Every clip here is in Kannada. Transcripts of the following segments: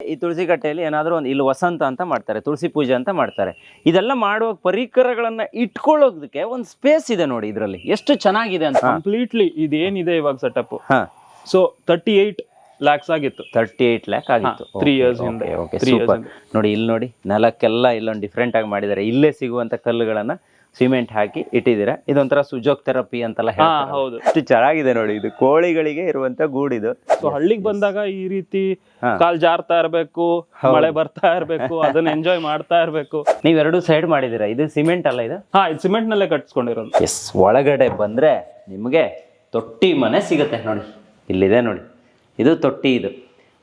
ಈ ತುಳಸಿ ಕಟ್ಟೆಯಲ್ಲಿ ಏನಾದರೂ ಒಂದು ಇಲ್ಲಿ ವಸಂತ ಅಂತ ಮಾಡ್ತಾರೆ ತುಳಸಿ ಪೂಜೆ ಅಂತ ಮಾಡ್ತಾರೆ. ಇದೆಲ್ಲ ಮಾಡುವ ಪರಿಕರಗಳನ್ನು ಇಟ್ಕೊಳ್ಳೋದಕ್ಕೆ ಒಂದು ಸ್ಪೇಸ್ ಇದೆ ನೋಡಿ ಇದರಲ್ಲಿ. ಎಷ್ಟು ಚೆನ್ನಾಗಿದೆ ಅಂತ. ಕಂಪ್ಲೀಟ್ಲಿ ಇದೇನಿದೆ ಇವಾಗ ಸೆಟಪ್ ಹಾ. ಸೊ ತರ್ಟಿ ಏಟ್ ಲ್ಯಾಕ್ಸ್ ಆಗಿತ್ತು. ತರ್ಟಿ ಏಟ್ ಲ್ಯಾಕ್ ಆಗಿತ್ತು ತ್ರೀ ಇಯರ್ಸ್ ಓಕೆ ಸೂಪರ್ ನೋಡಿ ಇಲ್ಲಿ ನೋಡಿ ನೆಲಕ್ಕೆಲ್ಲ ಇಲ್ಲೊಂದು ಡಿಫ್ರೆಂಟ್ ಆಗಿ ಮಾಡಿದ್ದಾರೆ. ಇಲ್ಲೇ ಸಿಗುವಂಥ ಕಲ್ಲುಗಳನ್ನ ಸಿಮೆಂಟ್ ಹಾಕಿ ಇಟ್ಟಿದ್ದೀರಾ? ಇದೊಂಥರ ಸುಜೋಕ್ ಥೆರಪಿ ಅಂತೆಲ್ಲ ಹಾ ಹೇಳ್ತಾರೆ. ಹೌದು. ಎಷ್ಟು ಚೆನ್ನಾಗಿದೆ ನೋಡಿ ಇದು ಕೋಳಿಗಳಿಗೆ ಇರುವಂತ ಗೂಡಿದು ಸೊ ಹಳ್ಳಿಗೆ ಬಂದಾಗ ಈ ರೀತಿ ಹಾ. ಕಾಲ್ ಜಾರ್ತಾ ಇರ್ಬೇಕು ಮಳೆ ಬರ್ತಾ ಇರ್ಬೇಕು ಅದನ್ನ ಎಂಜಾಯ್ ಮಾಡ್ತಾ ಇರ್ಬೇಕು. ನೀವ್ ಎರಡು ಸೈಡ್ ಮಾಡಿದ್ದೀರಾ? ಇದು ಸಿಮೆಂಟ್ ಅಲ್ಲ ಇದು? ಹಾ ಇದು ಸಿಮೆಂಟ್ ನಲ್ಲೇ ಕಟ್ಸ್ಕೊಂಡಿರೋದು. ಎಸ್ ಒಳಗಡೆ ಬಂದ್ರೆ ನಿಮಗೆ ತೊಟ್ಟಿ ಮನೆ ಸಿಗುತ್ತೆ ನೋಡಿ. ಇಲ್ಲಿದೆ ನೋಡಿ. ಇದು ತೊಟ್ಟಿ ಇದು.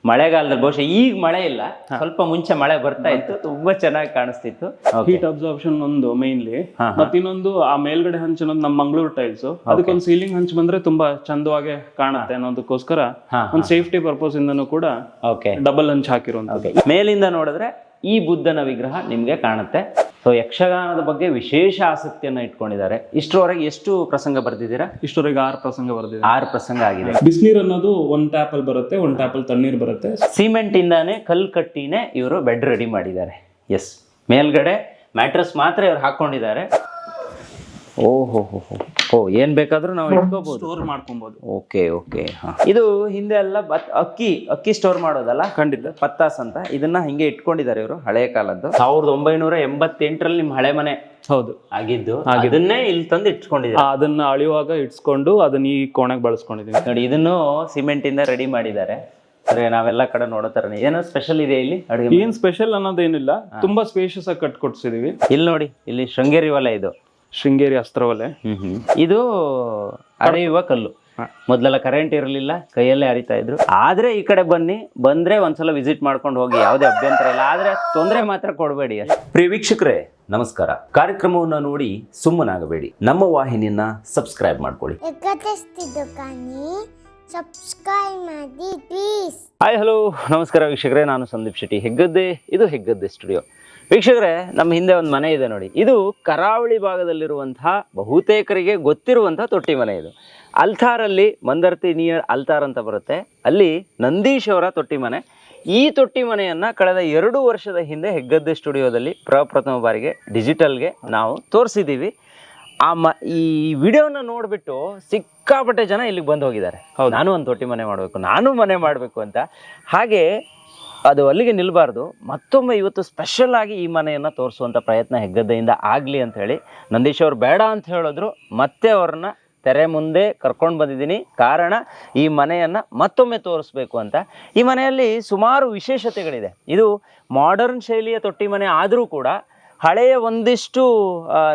ಮಳೆಗಾಲದಲ್ಲಿ ಬಹುಶಃ ಈಗ ಮಳೆ ಇಲ್ಲ ಸ್ವಲ್ಪ ಮುಂಚೆ ಮಳೆ ಬರ್ತಾ ಇತ್ತು ತುಂಬಾ ಚೆನ್ನಾಗಿ ಕಾಣಿಸ್ತಿತ್ತು. ಹೀಟ್ ಅಬ್ಸಾರ್ಪ್ಷನ್ ಒಂದು ಮೇನ್ಲಿ ಮತ್ತೆ ಇನ್ನೊಂದು ಆ ಮೇಲ್ಗಡೆ ಹಂಚಿನೊಂದು ನಮ್ಮ ಮಂಗಳೂರು ಟೈಲ್ಸ್ ಅದಕ್ಕೊಂದು ಸೀಲಿಂಗ್ ಹಂಚ್ ಬಂದ್ರೆ ತುಂಬಾ ಚಂದವಾಗಿ ಕಾಣುತ್ತೆ ಅನ್ನೋದಕ್ಕೋಸ್ಕರ ಒಂದು ಸೇಫ್ಟಿ ಪರ್ಪಸ್ ಇಂದನೂ ಕೂಡ ಡಬಲ್ ಹಂಚ್ ಹಾಕಿರೋ ಮೇಲಿಂದ ನೋಡಿದ್ರೆ ಈ ಬುದ್ಧನ ವಿಗ್ರಹ ನಿಮಗೆ ಕಾಣುತ್ತೆ. ಸೊ ಯಕ್ಷಗಾನದ ಬಗ್ಗೆ ವಿಶೇಷ ಆಸಕ್ತಿಯನ್ನ ಇಟ್ಕೊಂಡಿದ್ದಾರೆ. ಇಷ್ಟರವರೆಗೆ ಎಷ್ಟು ಪ್ರಸಂಗ ಬರೆದಿದ್ದೀರಾ? ಇಷ್ಟರವರೆಗೆ ಆರು ಪ್ರಸಂಗ ಬರೆದಿದೆ ಆರು ಪ್ರಸಂಗ ಆಗಿದೆ. ಬಿಸಿನೀರ್ ಅನ್ನೋದು ಒಂದ್ ಟ್ಯಾಪ್ ಅಲ್ಲಿ ಬರುತ್ತೆ ಒನ್ ಟ್ಯಾಪ್ ಅಲ್ಲಿ ತಣ್ಣೀರ್ ಬರುತ್ತೆ. ಸಿಮೆಂಟ್ ಇಂದಾನೆ ಕಲ್ ಕಟ್ಟಿನೇ ಇವರು ಬೆಡ್ ರೆಡಿ ಮಾಡಿದ್ದಾರೆ. ಎಸ್ ಮೇಲ್ಗಡೆ ಮ್ಯಾಟ್ರಸ್ ಮಾತ್ರ ಇವ್ರು ಹಾಕೊಂಡಿದ್ದಾರೆ. ಓಹೋ ಹೋ ಹೋ ಓ ಏನ್ ಬೇಕಾದ್ರೂ ನಾವು ಇಟ್ಕೋಬಹುದು ಸ್ಟೋರ್ ಮಾಡ್ಕೊಬಹುದು ಓಕೆ ಓಕೆ ಇದು ಹಿಂದೆ ಎಲ್ಲ ಬತ್ ಅಕ್ಕಿ ಅಕ್ಕಿ ಸ್ಟೋರ್ ಮಾಡೋದಲ್ಲ? ಖಂಡಿತ ಪತ್ತಾಸ್ ಅಂತ. ಇದನ್ನ ಹಿಂಗೆ ಇಟ್ಕೊಂಡಿದ್ದಾರೆ ಇವರು ಹಳೆ ಕಾಲದ್ದು. ಸಾವಿರದ ಒಂಬೈನೂರ ಎಂಬತ್ತೆಂಟರಲ್ಲಿ ನಿಮ್ಮ ಹಳೆ ಮನೆ ಹೌದು. ಆಗಿದ್ದು. ಅದನ್ನೇ ಇಲ್ಲಿ ತಂದು ಇಟ್ಕೊಂಡಿದ್ದಾರೆ? ಅದನ್ನ ಅಳಿಯುವಾಗ ಇಟ್ಸ್ಕೊಂಡು ಅದನ್ನ ಈ ಕೋಣಕ್ ಬಳಸ್ಕೊಂಡಿದೀವಿ. ನೋಡಿ ಇದನ್ನು ಸಿಮೆಂಟ್ ಇಂದ ರೆಡಿ ಮಾಡಿದ್ದಾರೆ. ಅಂದ್ರೆ ನಾವೆಲ್ಲ ಕಡೆ ನೋಡೋ ಏನೋ ಸ್ಪೆಷಲ್ ಇದೆ ಇಲ್ಲಿ ಅಡುಗೆ ಏನ್ ಸ್ಪೆಷಲ್ ಅನ್ನೋದೇನಿಲ್ಲ. ತುಂಬಾ ಸ್ಪೇಷಿಯಸ್ ಆಗಿ ಕಟ್ ಕೊಡ್ಸಿದೀವಿ ಇಲ್ಲಿ ನೋಡಿ ಇಲ್ಲಿ ಶೃಂಗೇರಿ ವಲಯ ಇದು. ಶೃಂಗೇರಿ ಅಸ್ತ್ರವಲೆ. ಇದು ಅರೆಯುವ ಕಲ್ಲು. ಮೊದಲೆಲ್ಲ ಕರೆಂಟ್ ಇರಲಿಲ್ಲ ಕೈಯಲ್ಲೇ ಅರಿತಾ ಇದ್ರು. ಆದ್ರೆ ಈ ಕಡೆ ಬನ್ನಿ ಬಂದ್ರೆ ಒಂದ್ಸಲ ವಿಸಿಟ್ ಮಾಡ್ಕೊಂಡು ಹೋಗಿ ಯಾವುದೇ ಅಭ್ಯಂತರ ಇಲ್ಲ. ಆದ್ರೆ ತೊಂದರೆ ಮಾತ್ರ ಕೊಡಬೇಡಿ ಪ್ರಿಯ ವೀಕ್ಷಕರೇ ನಮಸ್ಕಾರ. ಕಾರ್ಯಕ್ರಮವನ್ನು ನೋಡಿ ಸುಮ್ಮನಾಗಬೇಡಿ. ನಮ್ಮ ವಾಹಿನಿಯನ್ನ ಸಬ್ಸ್ಕ್ರೈಬ್ ಮಾಡ್ಕೊಳ್ಳಿ. ಎಕತೆಸ್ತಿದ್ದು ಕಾನಿ ಸಬ್ಸ್ಕ್ರೈಬ್ ಮಾಡಿ ಪ್ಲೀಸ್ ಹಾಯ್ ಹಲೋ ನಮಸ್ಕಾರ ವೀಕ್ಷಕರೇ ನಾನು ಸಂದೀಪ್ ಶೆಟ್ಟಿ. ಹೆಗ್ಗದ್ದೆ ಇದು ಹೆಗ್ಗದ್ದೆ ಸ್ಟುಡಿಯೋ ವೀಕ್ಷಕರೇ ನಮ್ಮ ಹಿಂದೆ ಒಂದು ಮನೆ ಇದೆ ನೋಡಿ. ಇದು ಕರಾವಳಿ ಭಾಗದಲ್ಲಿರುವಂತಹ ಬಹುತೇಕರಿಗೆ ಗೊತ್ತಿರುವಂತಹ ತೊಟ್ಟಿ ಮನೆ ಇದು. ಅಲ್ತಾರಲ್ಲಿ ಮಂದರ್ತಿ ನಿಯರ್ ಅಲ್ತಾರ್ ಅಂತ ಬರುತ್ತೆ. ಅಲ್ಲಿ ನಂದೀಶ್ ಅವರ ತೊಟ್ಟಿ ಮನೆ. ಈ ತೊಟ್ಟಿ ಮನೆಯನ್ನ ಕಳೆದ ಎರಡು ವರ್ಷದ ಹಿಂದೆ ಹೆಗ್ಗದ್ದೆ ಸ್ಟುಡಿಯೋದಲ್ಲಿ ಪ್ರಪ್ರಥಮ ಬಾರಿಗೆ ಡಿಜಿಟಲ್ಗೆ ನಾವು ತೋರಿಸಿದ್ದೀವಿ ಆ ಮ ಈ ವಿಡಿಯೋನ ನೋಡ್ಬಿಟ್ಟು ಸಿಕ್ಕಾಪಟ್ಟೆ ಜನ ಇಲ್ಲಿಗೆ ಬಂದು ಹೋಗಿದ್ದಾರೆ. ನಾನು ಒಂದು ತೊಟ್ಟಿ ಮನೆ ಮಾಡಬೇಕು ನಾನು ಮನೆ ಮಾಡಬೇಕು ಅಂತ. ಹಾಗೆ ಅದು ಅಲ್ಲಿಗೆ ನಿಲ್ಬಾರ್ದು. ಮತ್ತೊಮ್ಮೆ ಇವತ್ತು ಸ್ಪೆಷಲ್ ಆಗಿ ಈ ಮನೆಯನ್ನು ತೋರಿಸುವಂಥ ಪ್ರಯತ್ನ ಹೆಗ್ಗದ್ದೆಯಿಂದ ಆಗಲಿ ಅಂತ ಹೇಳಿ ನಂದೀಶ್ ಅವ್ರು ಬೇಡ ಅಂತ ಹೇಳಿದ್ರು. ಮತ್ತೆ ಅವ್ರನ್ನ ತೆರೆ ಮುಂದೆ ಕರ್ಕೊಂಡು ಬಂದಿದ್ದೀನಿ. ಕಾರಣ ಈ ಮನೆಯನ್ನು ಮತ್ತೊಮ್ಮೆ ತೋರಿಸ್ಬೇಕು ಅಂತ. ಈ ಮನೆಯಲ್ಲಿ ಸುಮಾರು ವಿಶೇಷತೆಗಳಿದೆ. ಇದು ಮಾಡರ್ನ್ ಶೈಲಿಯ ತೊಟ್ಟಿ ಮನೆ ಆದರೂ ಕೂಡ ಹಳೆಯ ಒಂದಿಷ್ಟು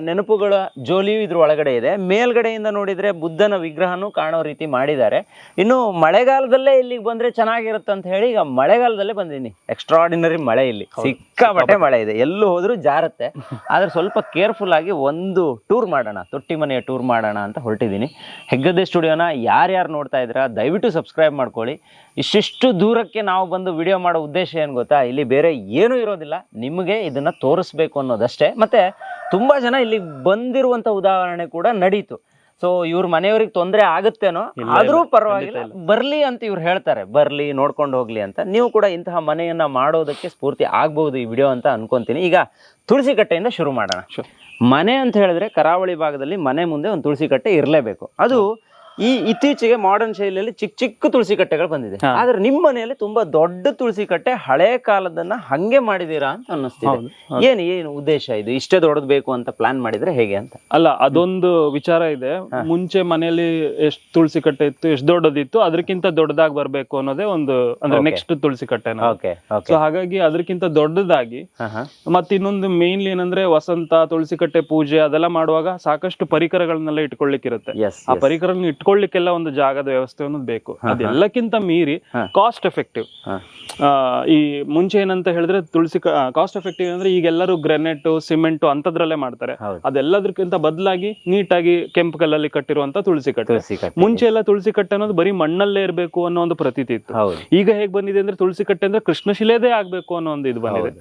ನೆನಪುಗಳ ಜೋಲಿಯು ಇದ್ರ ಒಳಗಡೆ ಇದೆ. ಮೇಲ್ಗಡೆಯಿಂದ ನೋಡಿದರೆ ಬುದ್ಧನ ವಿಗ್ರಹನೂ ಕಾಣೋ ರೀತಿ ಮಾಡಿದ್ದಾರೆ. ಇನ್ನು ಮಳೆಗಾಲದಲ್ಲೇ ಇಲ್ಲಿಗೆ ಬಂದರೆ ಚೆನ್ನಾಗಿರುತ್ತೆ ಅಂತ ಹೇಳಿ ಈಗ ಮಳೆಗಾಲದಲ್ಲೇ ಬಂದಿದ್ದೀನಿ. ಎಕ್ಸ್ಟ್ರಾಡಿನರಿ ಮಳೆ ಇಲ್ಲಿ. ಸಿಕ್ಕಾಪಟ್ಟೆ ಮಳೆ ಇದೆ. ಎಲ್ಲೂ ಹೋದ್ರು ಜಾರತ್ತೆ. ಆದ್ರೆ ಸ್ವಲ್ಪ ಕೇರ್ಫುಲ್ ಆಗಿ ಒಂದು ಟೂರ್ ಮಾಡೋಣ. ತೊಟ್ಟಿ ಮನೆಯ ಟೂರ್ ಮಾಡೋಣ ಅಂತ ಹೊರಟಿದ್ದೀನಿ. ಹೆಗ್ಗದ್ದೆ ಸ್ಟುಡಿಯೋನ ಯಾರ್ಯಾರು ನೋಡ್ತಾ ಇದ್ದೀರಾ ದಯವಿಟ್ಟು ಸಬ್ಸ್ಕ್ರೈಬ್ ಮಾಡ್ಕೊಳ್ಳಿ. ಇಷ್ಟಿಷ್ಟು ದೂರಕ್ಕೆ ನಾವು ಬಂದು ವಿಡಿಯೋ ಮಾಡೋ ಉದ್ದೇಶ ಏನು ಗೊತ್ತಾ? ಇಲ್ಲಿ ಬೇರೆ ಏನೂ ಇರೋದಿಲ್ಲ. ನಿಮಗೆ ಇದನ್ನ ತೋರಿಸ್ಬೇಕು ಅನ್ನೋದಷ್ಟೇ. ಮತ್ತೆ ತುಂಬಾ ಜನ ಇಲ್ಲಿ ಬಂದಿರುವಂಥ ಉದಾಹರಣೆ ಕೂಡ ನಡೀತು. ಸೊ ಇವ್ರ ಮನೆಯವ್ರಿಗೆ ತೊಂದರೆ ಆಗುತ್ತೇನೋ? ಆದರೂ ಪರವಾಗಿಲ್ಲ. ಬರಲಿ ಅಂತ ಇವ್ರು ಹೇಳ್ತಾರೆ. ಬರಲಿ ನೋಡ್ಕೊಂಡು ಹೋಗ್ಲಿ ಅಂತ. ನೀವು ಕೂಡ ಇಂತಹ ಮನೆಯನ್ನ ಮಾಡೋದಕ್ಕೆ ಸ್ಫೂರ್ತಿ ಆಗ್ಬಹುದು ಈ ವಿಡಿಯೋ ಅಂತ ಅನ್ಕೊಂತೀನಿ. ಈಗ ತುಳಸಿ ಕಟ್ಟೆಯಿಂದ ಶುರು ಮಾಡೋಣ. ಮನೆ ಅಂತ ಹೇಳಿದ್ರೆ ಕರಾವಳಿ ಭಾಗದಲ್ಲಿ ಮನೆ ಮುಂದೆ ಒಂದು ತುಳಸಿ ಕಟ್ಟೆ ಇರಲೇಬೇಕು. ಅದು ಈ ಇತ್ತೀಚೆಗೆ ಮಾಡರ್ನ್ ಶೈಲಿಯಲ್ಲಿ ಚಿಕ್ಕ ಚಿಕ್ಕ ತುಳಸಿ ಕಟ್ಟೆಗಳು ಬಂದಿದೆ. ಆದ್ರೆ ನಿಮ್ಮ ಮನೆಯಲ್ಲಿ ತುಂಬಾ ದೊಡ್ಡ ತುಳಸಿ ಕಟ್ಟೆ ಹಳೆ ಕಾಲದನ್ನ ಹಂಗೆ ಮಾಡಿದೀರಾ ಅಂತ ಅನ್ನಿಸ್ತಿದೆ. ಏನು ಏನು ಉದ್ದೇಶ ಇದು? ಇಷ್ಟೇ ದೊಡ್ಡದು ಬೇಕು ಅಂತ ಪ್ಲಾನ್ ಮಾಡಿದ್ರೆ ಹೇಗೆ ಅಂತ? ಅಲ್ಲ ಅದೊಂದು ವಿಚಾರ ಇದೆ. ಮುಂಚೆ ಮನೆಯಲ್ಲಿ ಎಷ್ಟು ತುಳಸಿ ಕಟ್ಟೆ ಇತ್ತು ಎಷ್ಟು ದೊಡ್ಡದಿತ್ತು ಅದಕ್ಕಿಂತ ದೊಡ್ಡದಾಗಿ ಬರಬೇಕು ಅನ್ನೋದೇ ಒಂದು ಅಂದ್ರೆ ನೆಕ್ಸ್ಟ್ ತುಳಸಿ ಕಟ್ಟೆ ಸೊ ಹಾಗಾಗಿ ಅದಕ್ಕಿಂತ ದೊಡ್ಡದಾಗಿ ಮತ್ತೆ ಇನ್ನೊಂದು ಮೇನ್ಲಿ ಏನಂದ್ರೆ ವಸಂತ ತುಳಸಿ ಕಟ್ಟೆ ಪೂಜೆ ಅದೆಲ್ಲ ಮಾಡುವಾಗ ಸಾಕಷ್ಟು ಪರಿಕರಗಳನ್ನೆಲ್ಲ ಇಟ್ಕೊಳ್ಳಿಕ್ಕಿರುತ್ತೆ ಆ ಪರಿಕರಗಳನ್ನ ಇಟ್ಕೊಳ್ಳಿಕ್ಕೆಲ್ಲ ಒಂದು ಜಾಗದ ವ್ಯವಸ್ಥೆ ಅನ್ನೋದು ಬೇಕು ಅದೆಲ್ಲಕ್ಕಿಂತ ಮೀರಿ ಕಾಸ್ಟ್ ಎಫೆಕ್ಟಿವ್ ಈ ಮುಂಚೆ ಏನಂತ ಹೇಳಿದ್ರೆ ತುಳಸಿ ಕಾಸ್ಟ್ ಎಫೆಕ್ಟಿವ್ ಅಂದ್ರೆ ಈಗೆಲ್ಲರೂ ಗ್ರೆನೆಟ್ ಸಿಮೆಂಟ್ ಅಂತದ್ರಲ್ಲೇ ಮಾಡ್ತಾರೆ. ಅದೆಲ್ಲದಕ್ಕಿಂತ ಬದಲಾಗಿ ನೀಟಾಗಿ ಕೆಂಪು ಕಲ್ಲಲ್ಲಿ ಕಟ್ಟಿರುವಂತ ತುಳಸಿ ಕಟ್ಟೆ. ಮುಂಚೆ ಎಲ್ಲ ತುಳಸಿ ಕಟ್ಟೆ ಅನ್ನೋದು ಬರೀ ಮಣ್ಣಲ್ಲೇ ಇರಬೇಕು ಅನ್ನೋ ಒಂದು ಪ್ರತೀತಿ ಇತ್ತು. ಈಗ ಹೇಗ್ ಬಂದಿದೆ ಅಂದ್ರೆ ತುಳಸಿ ಕಟ್ಟೆ ಅಂದ್ರೆ ಕೃಷ್ಣಶಿಲೆದೇ ಆಗ್ಬೇಕು ಅನ್ನೋ ಒಂದು ಇದು ಬಂದಿದೆ.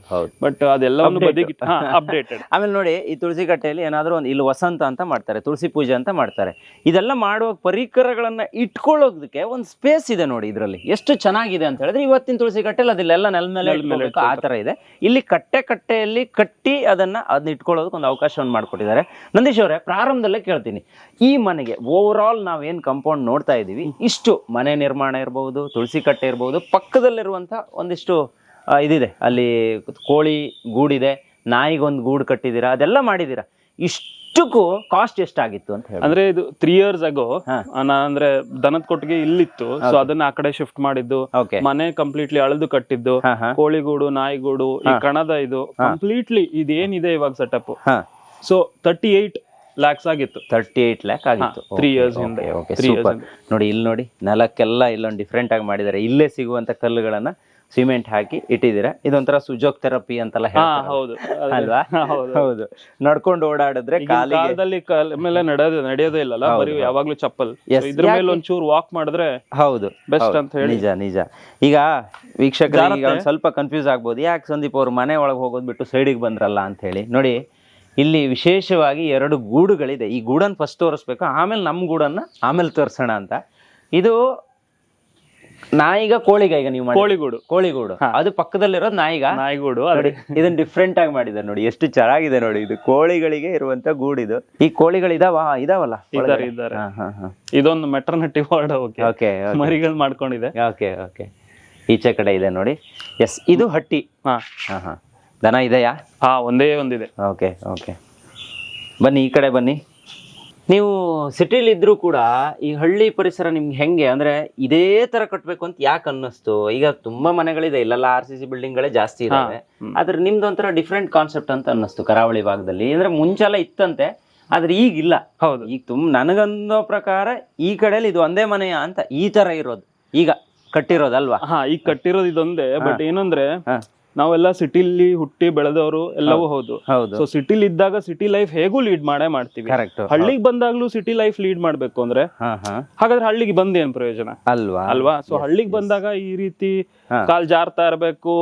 ಬಟ್ ಅದೆಲ್ಲವನ್ನು ಬದಿಗೆ ಅಪ್ಡೇಟೆಡ್ ಆಮೇಲೆ ನೋಡಿ ಈ ತುಳಸಿ ಕಟ್ಟೆಯಲ್ಲಿ ಏನಾದರೂ ಒಂದು ಇಲ್ಲಿ ವಸಂತ ಅಂತ ಮಾಡ್ತಾರೆ ತುಳಸಿ ಪೂಜೆ ಅಂತ ಮಾಡ್ತಾರೆ. ಇದೆಲ್ಲ ಮಾಡುವ ಪರಿಕರಗಳನ್ನ ಇಟ್ಕೊಳ್ಳೋದಕ್ಕೆ ಒಂದು ಸ್ಪೇಸ್ ಇದೆ ನೋಡಿ ಇದರಲ್ಲಿ. ಎಷ್ಟು ಚೆನ್ನಾಗಿದೆ ಅಂತ ಹೇಳಿದ್ರೆ ಇವತ್ತಿನ ತುಳಸಿ ಕಟ್ಟೆಲ್ಲ ಅದೆಲ್ಲ ನೆಲ ಮೇಲೆ ಆ ತರ ಇದೆ. ಇಲ್ಲಿ ಕಟ್ಟೆ ಕಟ್ಟೆಯಲ್ಲಿ ಕಟ್ಟಿ ಅದನ್ನ ಅದನ್ನ ಇಟ್ಕೊಳ್ಳೋದಕ್ಕೆ ಒಂದು ಅವಕಾಶವನ್ನು ಮಾಡಿಕೊಟ್ಟಿದ್ದಾರೆ. ನಂದೀಶ್ ಅವರೇ ಪ್ರಾರಂಭದಲ್ಲೇ ಕೇಳ್ತೀನಿ. ಈ ಮನೆಗೆ ಓವರ್ ಆಲ್ ನಾವೇನ್ ಕಾಂಪೌಂಡ್ ನೋಡ್ತಾ ಇದ್ದೀವಿ ಇಷ್ಟು ಮನೆ ನಿರ್ಮಾಣ ಇರಬಹುದು ತುಳಸಿ ಕಟ್ಟೆ ಇರಬಹುದು ಪಕ್ಕದಲ್ಲಿರುವಂತ ಒಂದಿಷ್ಟು ಇದಿದೆ. ಅಲ್ಲಿ ಕೋಳಿ ಗೂಡಿದೆ ನಾಯಿಗೊಂದು ಗೂಡು ಕಟ್ಟಿದ್ದೀರಾ ಅದೆಲ್ಲ ಮಾಡಿದ್ದೀರಾ. ಇಷ್ಟಕ್ಕೂ ಕಾಸ್ಟ್ ಎಷ್ಟಾಗಿತ್ತು ಅಂತ ಹೇಳಿ ಅಂದ್ರೆ ಇದು ತ್ರೀ ಇಯರ್ಸ್ ಆಗೋ. ಅಂದ್ರೆ ದನದ ಕೊಟ್ಟಿಗೆ ಇಲ್ಲಿತ್ತು. ಸೊ ಅದನ್ನ ಆ ಕಡೆ ಶಿಫ್ಟ್ ಮಾಡಿದ್ದು. ಮನೆ ಕಂಪ್ಲೀಟ್ಲಿ ಅಳದು ಕಟ್ಟಿದ್ದು. ಕೋಳಿಗೂಡು ನಾಯಿಗೂಡು ಈ ಕಣದ ಇದು ಕಂಪ್ಲೀಟ್ಲಿ ಇದೇನಿದೆ ಇವಾಗ setup so thirty eight lakhs ಆಗಿತ್ತು. ತರ್ಟಿ ಏಟ್ ಲ್ಯಾಕ್ ಆಗಿತ್ತು. ತ್ರೀ ಇಯರ್ಸ್ ಹಿಂದೆ. ನೋಡಿ ಇಲ್ಲಿ ನೋಡಿ ನೆಲಕ್ಕೆಲ್ಲ ಇಲ್ಲೊಂದು ಡಿಫ್ರೆಂಟ್ ಆಗಿ ಮಾಡಿದ್ದಾರೆ. ಇಲ್ಲೇ ಸಿಗುವಂತ ಕಲ್ಲುಗಳನ್ನ ಸಿಮೆಂಟ್ ಹಾಕಿ ಇಟ್ಟಿದ್ದೀರಾ? ಇದೊಂಥರ ಸುಜೋಕ್ ಥೆರಪಿ ಅಂತೆಲ್ಲ ಹೌದು. ಅಲ್ವಾ? ಹೌದು. ನಡ್ಕೊಂಡು ಓಡಾಡಿದ್ರೆ ಕಾಲದಲ್ಲಿ ಕಾಲ್ ಮೇಲೆ ನಡೆಯೋದು ನಡೆಯೋದೇ ಇಲ್ಲಲ್ಲ ಬರೀ ಯಾವಾಗ್ಲೂ ಚಪ್ಪಲ್. ಇದ್ರ ಮೇಲೆ ಒಂಚೂರು ವಾಕ್ ಮಾಡಿದ್ರೆ ಹೌದು ಬೆಸ್ಟ್ ಅಂತ ಹೇಳಿ. ನಿಜ ನಿಜ. ಈಗ ವೀಕ್ಷಕರಿಗೆ. ಒಂದ್ ಸ್ವಲ್ಪ ಕನ್ಫ್ಯೂಸ್ ಆಗ್ಬೋದು. ಯಾಕೆ ಸಂದೀಪ್ ಅವ್ರು ಮನೆ ಒಳಗೆ ಹೋಗೋದು ಬಿಟ್ಟು ಸೈಡಿಗೆ ಬಂದ್ರಲ್ಲ ಅಂತ ಹೇಳಿ. ನೋಡಿ ಇಲ್ಲಿ ವಿಶೇಷವಾಗಿ ಎರಡು ಗೂಡುಗಳಿದೆ. ಈ ಗೂಡನ್ನು ಫಸ್ಟ್ ತೋರಿಸ್ಬೇಕು ಆಮೇಲೆ ನಮ್ಮ ಗೂಡನ್ನ ಆಮೇಲೆ ತೋರಿಸೋಣ ಅಂತ. ಇದು ನಾಯಿಗ ಕೋಳಿಗ ಈಗ ನೀವು ಮಾಡಿ ಕೋಳಿಗೂಡು. ಕೋಳಿಗೂಡು. ಅದು ಪಕ್ಕದಲ್ಲಿರೋದು ನಾಯಿಗ ನಾಯಿಗೂಡು ನೋಡಿ ಇದನ್ನ ಡಿಫ್ರೆಂಟ್ ಆಗಿ ಮಾಡಿದ್ದಾರೆ ನೋಡಿ ಎಷ್ಟು ಚೆನ್ನಾಗಿದೆ ನೋಡಿ ಇದು. ಕೋಳಿಗಳಿಗೆ ಇರುವಂತ ಗೂಡಿದು ಈ ಕೋಳಿಗಳು ಇದಾವ? ಇದಾವಲ್ಲ ಹಾ ಇದೊಂದು ಮೆಟರ್ನಿಟಿ ವಾರ್ಡ್ ಓಕೆ ಓಕೆ ಮರಿಗಳು ಮಾಡ್ಕೊಂಡಿದೆ. ಓಕೆ ಓಕೆ ಈಚೆ ಕಡೆ ಇದೆ ನೋಡಿ. ಎಸ್ ಇದು ಹಟ್ಟಿ. ಹಾ. ಹಾ ಹಾ. ದನ ಇದೆಯಾ? ಹಾ ಒಂದೇ ಒಂದಿದೆ. ಓಕೆ ಓಕೆ ಬನ್ನಿ ಈ ಕಡೆ ಬನ್ನಿ. ನೀವು ಸಿಟಿಲಿ ಇದ್ರೂ ಕೂಡ ಈ ಹಳ್ಳಿ ಪರಿಸರ ನಿಮ್ಗೆ ಹೆಂಗೆ? ಅಂದ್ರೆ ಇದೇ ತರ ಕಟ್ಬೇಕು ಅಂತ ಯಾಕೆ ಅನ್ನಿಸ್ತು? ಈಗ ತುಂಬಾ ಮನೆಗಳಿದೆ ಇಲ್ಲೆಲ್ಲ ಆರ್ ಸಿ ಸಿ ಬಿಲ್ಡಿಂಗ್ಗಳೇ ಜಾಸ್ತಿ ಇದಾವೆ. ಆದ್ರೆ ನಿಮ್ದು ಒಂಥರ ಡಿಫ್ರೆಂಟ್ ಕಾನ್ಸೆಪ್ಟ್ ಅಂತ ಅನ್ನಿಸ್ತು ಕರಾವಳಿ ಭಾಗದಲ್ಲಿ. ಅಂದ್ರೆ ಮುಂಚೆಲ್ಲ ಇತ್ತಂತೆ ಆದ್ರೆ ಈಗಿಲ್ಲ. ಹೌದು. ಈಗ ತುಂಬ ನನಗನ್ನೋ ಪ್ರಕಾರ ಈ ಕಡೆಯಲ್ಲಿ ಇದು ಒಂದೇ ಮನೆಯ ಅಂತ ಈ ತರ ಇರೋದು. ಈಗ ಕಟ್ಟಿರೋದಲ್ವಾ? ಹಾ ಈಗ ಕಟ್ಟಿರೋದು ಇದೊಂದೇ ಬಟ್ ಏನಂದ್ರೆ. ನಾವೆಲ್ಲ ಸಿಟಿಲಿ ಹುಟ್ಟಿ ಬೆಳೆದವರು ಎಲ್ಲವೂ ಹೌದು. ಹೌದು. ಸೊ ಸಿಟಿಲಿ ಇದ್ದಾಗ ಸಿಟಿ ಲೈಫ್ ಹೇಗೂ ಲೀಡ್ ಮಾಡೇ ಮಾಡ್ತೀವಿ. ಕರೆಕ್ಟ್ ಹಳ್ಳಿಗೆ ಬಂದಾಗ್ಲೂ ಸಿಟಿ ಲೈಫ್ ಲೀಡ್ ಮಾಡ್ಬೇಕು ಅಂದ್ರೆ ಹಾಗಾದ್ರೆ ಹಳ್ಳಿಗೆ ಬಂದೇನ್ ಪ್ರಯೋಜನ? ಅಲ್ವಾ? ಅಲ್ವಾ? ಸೊ ಹಳ್ಳಿಗೆ ಬಂದಾಗ ಈ ರೀತಿ. ಕಾಲ್ ಜಾರ್ತಾ ಇರ್ಬೇಕು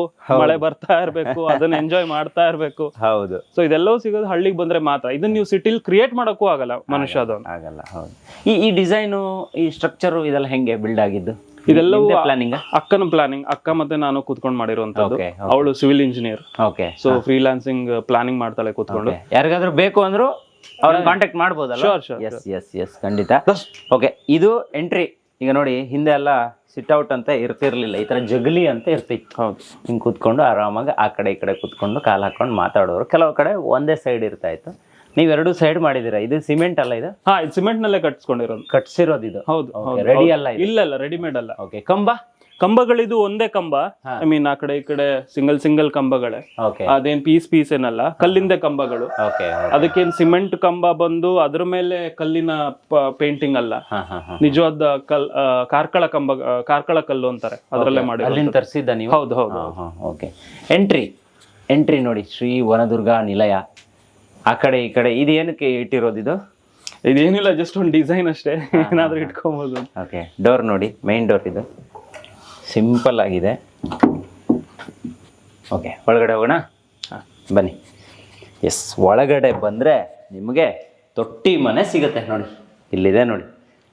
ಮಳೆ ಬರ್ತಾ ಇರ್ಬೇಕು ಅದನ್ನ ಎಂಜಾಯ್ ಮಾಡ್ತಾ ಇರ್ಬೇಕು. ಹೌದು. ಸೊ ಇದೆಲ್ಲವೂ ಸಿಗೋದು ಹಳ್ಳಿಗೆ ಬಂದ್ರೆ ಮಾತ್ರ. ಇದನ್ನ ನೀವು ಸಿಟಿಲಿ ಕ್ರಿಯೇಟ್ ಮಾಡಕ್ಕೂ ಆಗಲ್ಲ ಮನುಷ್ಯ ಅದನ್ನ. ಆಗಲ್ಲ ಹೌದು. ಈ ಈ ಡಿಸೈನು ಈ ಸ್ಟ್ರಕ್ಚರು ಇದೆಲ್ಲ ಹೆಂಗೆ ಬಿಲ್ಡ್ ಆಗಿದ್ದು? ಇದೆಲ್ಲವೂ ಪ್ಲಾನಿಂಗ್ ಅಕ್ಕನ ಪ್ಲಾನಿಂಗ್ ಅಕ್ಕ ಮತ್ತೆ ನಾನು ಕೂತ್ಕೊಂಡು ಮಾಡಿರುವಂತದ್ದು ಅವಳು civil engineer okay so freelancing planning ಮಾಡ್ತಾಳೆ ಕೂತ್ಕೊಂಡು. ಯಾರಿಗಾದ್ರೂ ಬೇಕು ಅಂದ್ರು ಅವ್ರನ್ನ ಕಾಂಟ್ಯಾಕ್ಟ್ ಮಾಡ್ಬೋದಲ್ಲ ಎಸ್ ಎಸ್ ಎಸ್ ಖಂಡಿತ. ಓಕೆ ಇದು ಎಂಟ್ರಿ ಈಗ ನೋಡಿ ಹಿಂದೆ ಎಲ್ಲ ಸಿಟ್ ಔಟ್ ಅಂತ ಇರ್ತಿರ್ಲಿಲ್ಲ. ಈ ತರ ಜಗಲಿ ಅಂತ ಇರ್ತಿತ್ತು. ಹೌದು. ಹಿಂಗ್ ಕೂತ್ಕೊಂಡು ಆರಾಮಾಗಿ ಆ ಕಡೆ ಈ ಕಡೆ ಕೂತ್ಕೊಂಡು ಕಾಲ್ ಹಾಕೊಂಡು ಮಾತಾಡೋರು. ಕೆಲವು ಕಡೆ ಒಂದೇ ಸೈಡ್ ಇರ್ತಾ ಇತ್ತು. ನೀವು ಎರಡು ಸೈಡ್ ಮಾಡಿದೀರಾ ಇದು ಸಿಮೆಂಟ್ ಅಲ್ಲ ಇದು? ಹಾ ಇದು ಸಿಮೆಂಟ್ ನಲ್ಲೇ ಕಟ್ಸ್ಕೊಂಡಿರೋದು. ಕಟ್ಸಿರೋದು ಇದು? ಹೌದು ಹೌದು, ರೆಡಿ ಹೌದು. ಅಲ್ಲ ಇದು? ಇಲ್ಲ ಅಲ್ಲ ರೆಡಿಮೇಡ್ ಅಲ್ಲ. ಓಕೆ ಕಂಬ? ಕಂಬಗಳಿದು ಒಂದೇ ಕಂಬ. ಐ ಮೀನ್ ಆ ಕಡೆ ಈ ಕಡೆ ಸಿಂಗಲ್ ಸಿಂಗಲ್ ಕಂಬಗಳೇ. ಓಕೆ ಅದೇನ್ ಪೀಸ್ ಪೀಸ್ ಏನಲ್ಲ ಕಲ್ಲಿಂದ ಕಂಬಗಳು. ಓಕೆ ಅದಕ್ಕೇನ್ ಸಿಮೆಂಟ್ ಕಂಬ ಬಂದು ಅದ್ರ ಮೇಲೆ ಕಲ್ಲಿನ ಪೇಂಟಿಂಗ್ ಅಲ್ಲ. ಹಾ ಹಾ ಹಾ ನಿಜವಾದ ಕಲ್ ಆ, ಕಾರ್ಕಳ ಕಂಬ ಆ, ಕಾರ್ಕಳ ಕಲ್ಲು ಅಂತಾರೆ. ಅದ್ರಲ್ಲೇ ಮಾಡಿ ಅಲ್ಲಿಂದ ತರಿಸಿದ್ದ ನೀವು? ಹೌದು ಹೌದು ಓಕೆ ಎಂಟ್ರಿ ಎಂಟ್ರಿ ನೋಡಿ ಶ್ರೀ ವನದುರ್ಗ ನಿಲಯ. ಆ ಕಡೆ ಈ ಕಡೆ ಇದು ಏನಕ್ಕೆ ಇಟ್ಟಿರೋದು ಇದು? ಇದೇನಿಲ್ಲ ಜಸ್ಟ್ ಒಂದು ಡಿಸೈನ್ ಅಷ್ಟೇ. ಏನಾದರೂ ಇಟ್ಕೊಬೋದು ಓಕೆ ಡೋರ್ ನೋಡಿ ಮೈನ್ ಡೋರ್ ಇದು. ಸಿಂಪಲ್ ಆಗಿದೆ. ಓಕೆ ಒಳಗಡೆ ಹೋಗೋಣ? ಬನ್ನಿ. ಎಸ್ ಒಳಗಡೆ ಬಂದರೆ ನಿಮಗೆ ತೊಟ್ಟಿ ಮನೆ ಸಿಗುತ್ತೆ ನೋಡಿ. ಇಲ್ಲಿದೆ ನೋಡಿ.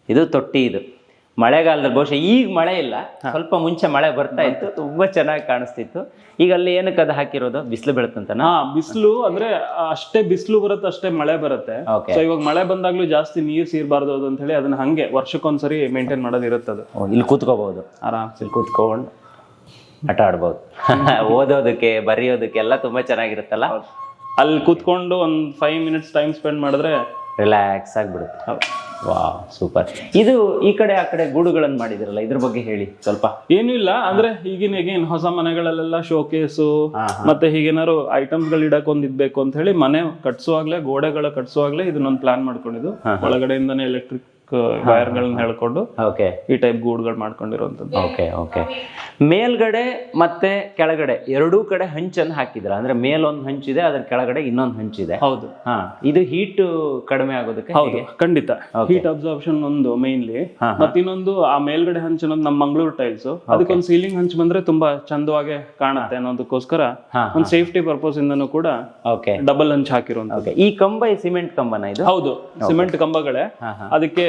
ಇದು ತೊಟ್ಟಿ ಇದು. ಮಳೆಗಾಲದಲ್ಲಿ ಬಹುಶಃ ಈಗ ಮಳೆ ಇಲ್ಲ ಸ್ವಲ್ಪ ಮುಂಚೆ ಮಳೆ ಬರ್ತಾ ಇತ್ತು ತುಂಬಾ ಚೆನ್ನಾಗಿ ಕಾಣಿಸ್ತಿತ್ತು. ಈಗ ಅಲ್ಲಿ ಏನಕ್ಕೆ ಅದು ಹಾಕಿರೋದು? ಬಿಸಿಲು ಬೆಳತಂತ ಬಿಸಿಲು ಅಂದ್ರೆ ಅಷ್ಟೇ ಬಿಸಿಲು ಬರುತ್ತೆ ಅಷ್ಟೇ ಮಳೆ ಬರುತ್ತೆ. ಸೊ ಇವಾಗ ಮಳೆ ಬಂದಾಗ್ಲೂ ಜಾಸ್ತಿ ನೀರ್ ಸೀರ್ಬಾರ್ದು ಅಂತ ಹೇಳಿ ಅದನ್ನ ಹಂಗೆ ವರ್ಷಕ್ಕೊಂದ್ಸರಿ ಮೇಂಟೈನ್ ಮಾಡೋದು ಅದು ಇಲ್ಲಿ ಕೂತ್ಕೋಬಹುದು? ಆರಾಮ್. ಇಲ್ಲಿ ಕೂತ್ಕೊಂಡು ಆಟ ಆಡ್ಬೋದು. ಓದೋದಕ್ಕೆ ಬರೆಯೋದಕ್ಕೆ ಎಲ್ಲ ತುಂಬಾ ಚೆನ್ನಾಗಿರುತ್ತಲ್ಲ? ಅಲ್ಲಿ ಕೂತ್ಕೊಂಡು ಒಂದ್ ಫೈವ್ ಮಿನಿಟ್ಸ್ ಟೈಮ್ ಸ್ಪೆಂಡ್ ಮಾಡಿದ್ರೆ ರಿಲ್ಯಾಕ್ಸ್ ಆಗಿಬಿಡುತ್ತೆ. ವಾ ಸೂಪರ್. ಇದು ಈ ಕಡೆ ಆ ಕಡೆ ಗೂಡುಗಳನ್ನು ಮಾಡಿದಿರಲ್ಲ ಇದ್ರ ಬಗ್ಗೆ ಹೇಳಿ ಸ್ವಲ್ಪ. ಏನು ಇಲ್ಲ ಅಂದ್ರೆ ಈಗಿನ ಈಗಿನ ಹೊಸ ಮನೆಗಳಲ್ಲೆಲ್ಲ ಶೋಕೇಸು ಮತ್ತೆ ಹೀಗೇನಾದ್ರು ಐಟಮ್ಸ್ಗಳು ಇಡಕ್ ಒಂದ್ ಇದ್ಬೇಕು ಅಂತ ಹೇಳಿ ಮನೆ ಕಟ್ಸುವಾಗ್ಲೇ ಗೋಡೆಗಳ ಕಟ್ಸುವಾಗ್ಲೇ ಇದನ್ನೊಂದು ಪ್ಲಾನ್ ಮಾಡ್ಕೊಂಡಿದ್ದು. ಒಳಗಡೆಯಿಂದಾನೆ ಎಲೆಕ್ಟ್ರಿಕ್ ವೈರ್ ಗಳನ್ನ ಹೇಳ್ಕೊಂಡು ಈ ಟೈಪ್ ಗೂಡ್ಗಳು ಮಾಡ್ಕೊಂಡಿರುವಂತದ್ದು ಓಕೆ ಓಕೆ. ಮೇಲ್ಗಡೆ ಮತ್ತೆ ಕೆಳಗಡೆ ಎರಡೂ ಕಡೆ ಹಂಚನ್ನು ಹಾಕಿದ್ರ ಅಂದ್ರೆ ಮೇಲೊಂದು ಹಂಚಿದೆ ಅದ್ರ ಕೆಳಗಡೆ ಇನ್ನೊಂದು ಹಂಚಿದೆ. ಹೌದು. ಹಾ ಇದು ಹೀಟ್ ಕಡಿಮೆ ಆಗೋದಕ್ಕೆ ಹೌದು ಖಂಡಿತ. ಹೀಟ್ ಅಬ್ಸಾರ್ಪ್ಷನ್ ಒಂದು ಮೇನ್ಲಿ ಮತ್ತೆ ಇನ್ನೊಂದು ಆ ಮೇಲ್ಗಡೆ ಹಂಚ್ ಅನ್ನೋದು ನಮ್ಮ ಮಂಗಳೂರು ಟೈಲ್ಸ್ ಅದಕ್ಕೊಂದು ಸೀಲಿಂಗ್ ಹಂಚ್ ಬಂದ್ರೆ ತುಂಬಾ ಚಂದವಾಗಿ ಕಾಣುತ್ತೆ ಅನ್ನೋದಕ್ಕೋಸ್ಕರ ಒಂದು ಸೇಫ್ಟಿ ಪರ್ಪಸ್ ಇಂದನೂ ಕೂಡ ಓಕೆ. ಡಬಲ್ ಹಂಚ್ ಹಾಕಿರುವಂತ ಈ ಕಂಬ ಸಿಮೆಂಟ್ ಕಂಬನ ಇದು? ಹೌದು ಸಿಮೆಂಟ್ ಕಂಬಗಳೇ. ಅದಕ್ಕೆ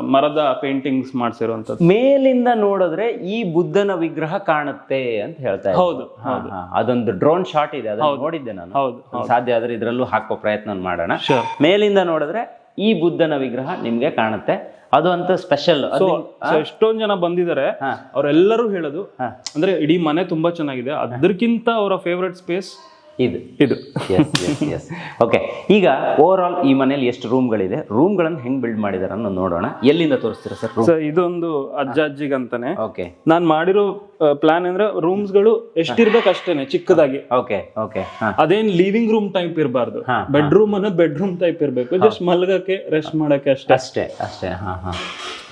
ಮರದ ಪೇಂಟಿಂಗ್ಸ್ ಮಾಡಿಸಿರುವಂತದ್ದು. ಮೇಲಿಂದ ನೋಡಿದ್ರೆ ಈ ಬುದ್ಧನ ವಿಗ್ರಹ ಕಾಣುತ್ತೆ ಅಂತ ಹೇಳ್ತಾ. ಹೌದು. ಅದೊಂದು ಡ್ರೋನ್ ಶಾಟ್ ಇದೆ ಅದನ್ನ ನೋಡಿದ್ದೆ ನಾನು. ಹೌದು ಸಾಧ್ಯ ಆದ್ರೆ ಇದ್ರಲ್ಲೂ ಹಾಕೋ ಪ್ರಯತ್ನ ಮಾಡೋಣ. ಮೇಲಿಂದ ನೋಡಿದ್ರೆ ಈ ಬುದ್ಧನ ವಿಗ್ರಹ ನಿಮ್ಗೆ ಕಾಣುತ್ತೆ. ಅದು ಅಂತ ಸ್ಪೆಷಲ್ ಎಷ್ಟೊಂದ್ ಜನ ಬಂದಿದ್ದಾರೆ. ಅವರೆಲ್ಲರೂ ಹೇಳೋದು. ಅಂದ್ರೆ ಇಡೀ ಮನೆ ತುಂಬಾ ಚೆನ್ನಾಗಿದೆ. ಅದಕ್ಕಿಂತ ಅವರ ಫೇವ್ರೆಟ್ ಸ್ಪೇಸ್ ಇದು. ಇದು. ಎಸ್ ಓಕೆ ಈಗ ಓವರ್ ಆಲ್ ಈ ಮನೇಲಿ ಎಷ್ಟು ರೂಮ್ಗಳಿದೆ ರೂಮ್ಗಳನ್ನು ಹೆಂಗ್ ಬಿಲ್ಡ್ ಮಾಡಿದಾರೆ ಅನ್ನೋ ನೋಡೋಣ. ಎಲ್ಲಿಂದ ತೋರಿಸ್ತೀರಾ ಸರ್ ರೂಮ್ ಸೊ ಇದೊಂದು ಅಜ್ಜ ಅಜ್ಜಿಗಂತಾನೆ. ಓಕೆ ನಾನ್ ಮಾಡಿರೋ ಪ್ಲಾನ್ ಅಂದ್ರೆ ರೂಮ್ಸ್ಗಳು ಎಷ್ಟಿರ್ಬೇಕು ಅಷ್ಟೇನೆ ಚಿಕ್ಕದಾಗಿ. ಓಕೆ ಓಕೆ ಅದೇನ್ ಲಿವಿಂಗ್ ರೂಮ್ ಟೈಪ್ ಇರಬಾರ್ದು. ಬೆಡ್ರೂಮ್ ಅನ್ನೋದು ಬೆಡ್ರೂಮ್ ಟೈಪ್ ಇರಬೇಕು. ಜಸ್ಟ್ ಮಲಗಕ್ಕೆ ರೆಸ್ಟ್ ಮಾಡಕ್ಕೆ ಅಷ್ಟೇ. ಅಷ್ಟೇ ಅಷ್ಟೇ ಹಾ ಹಾ.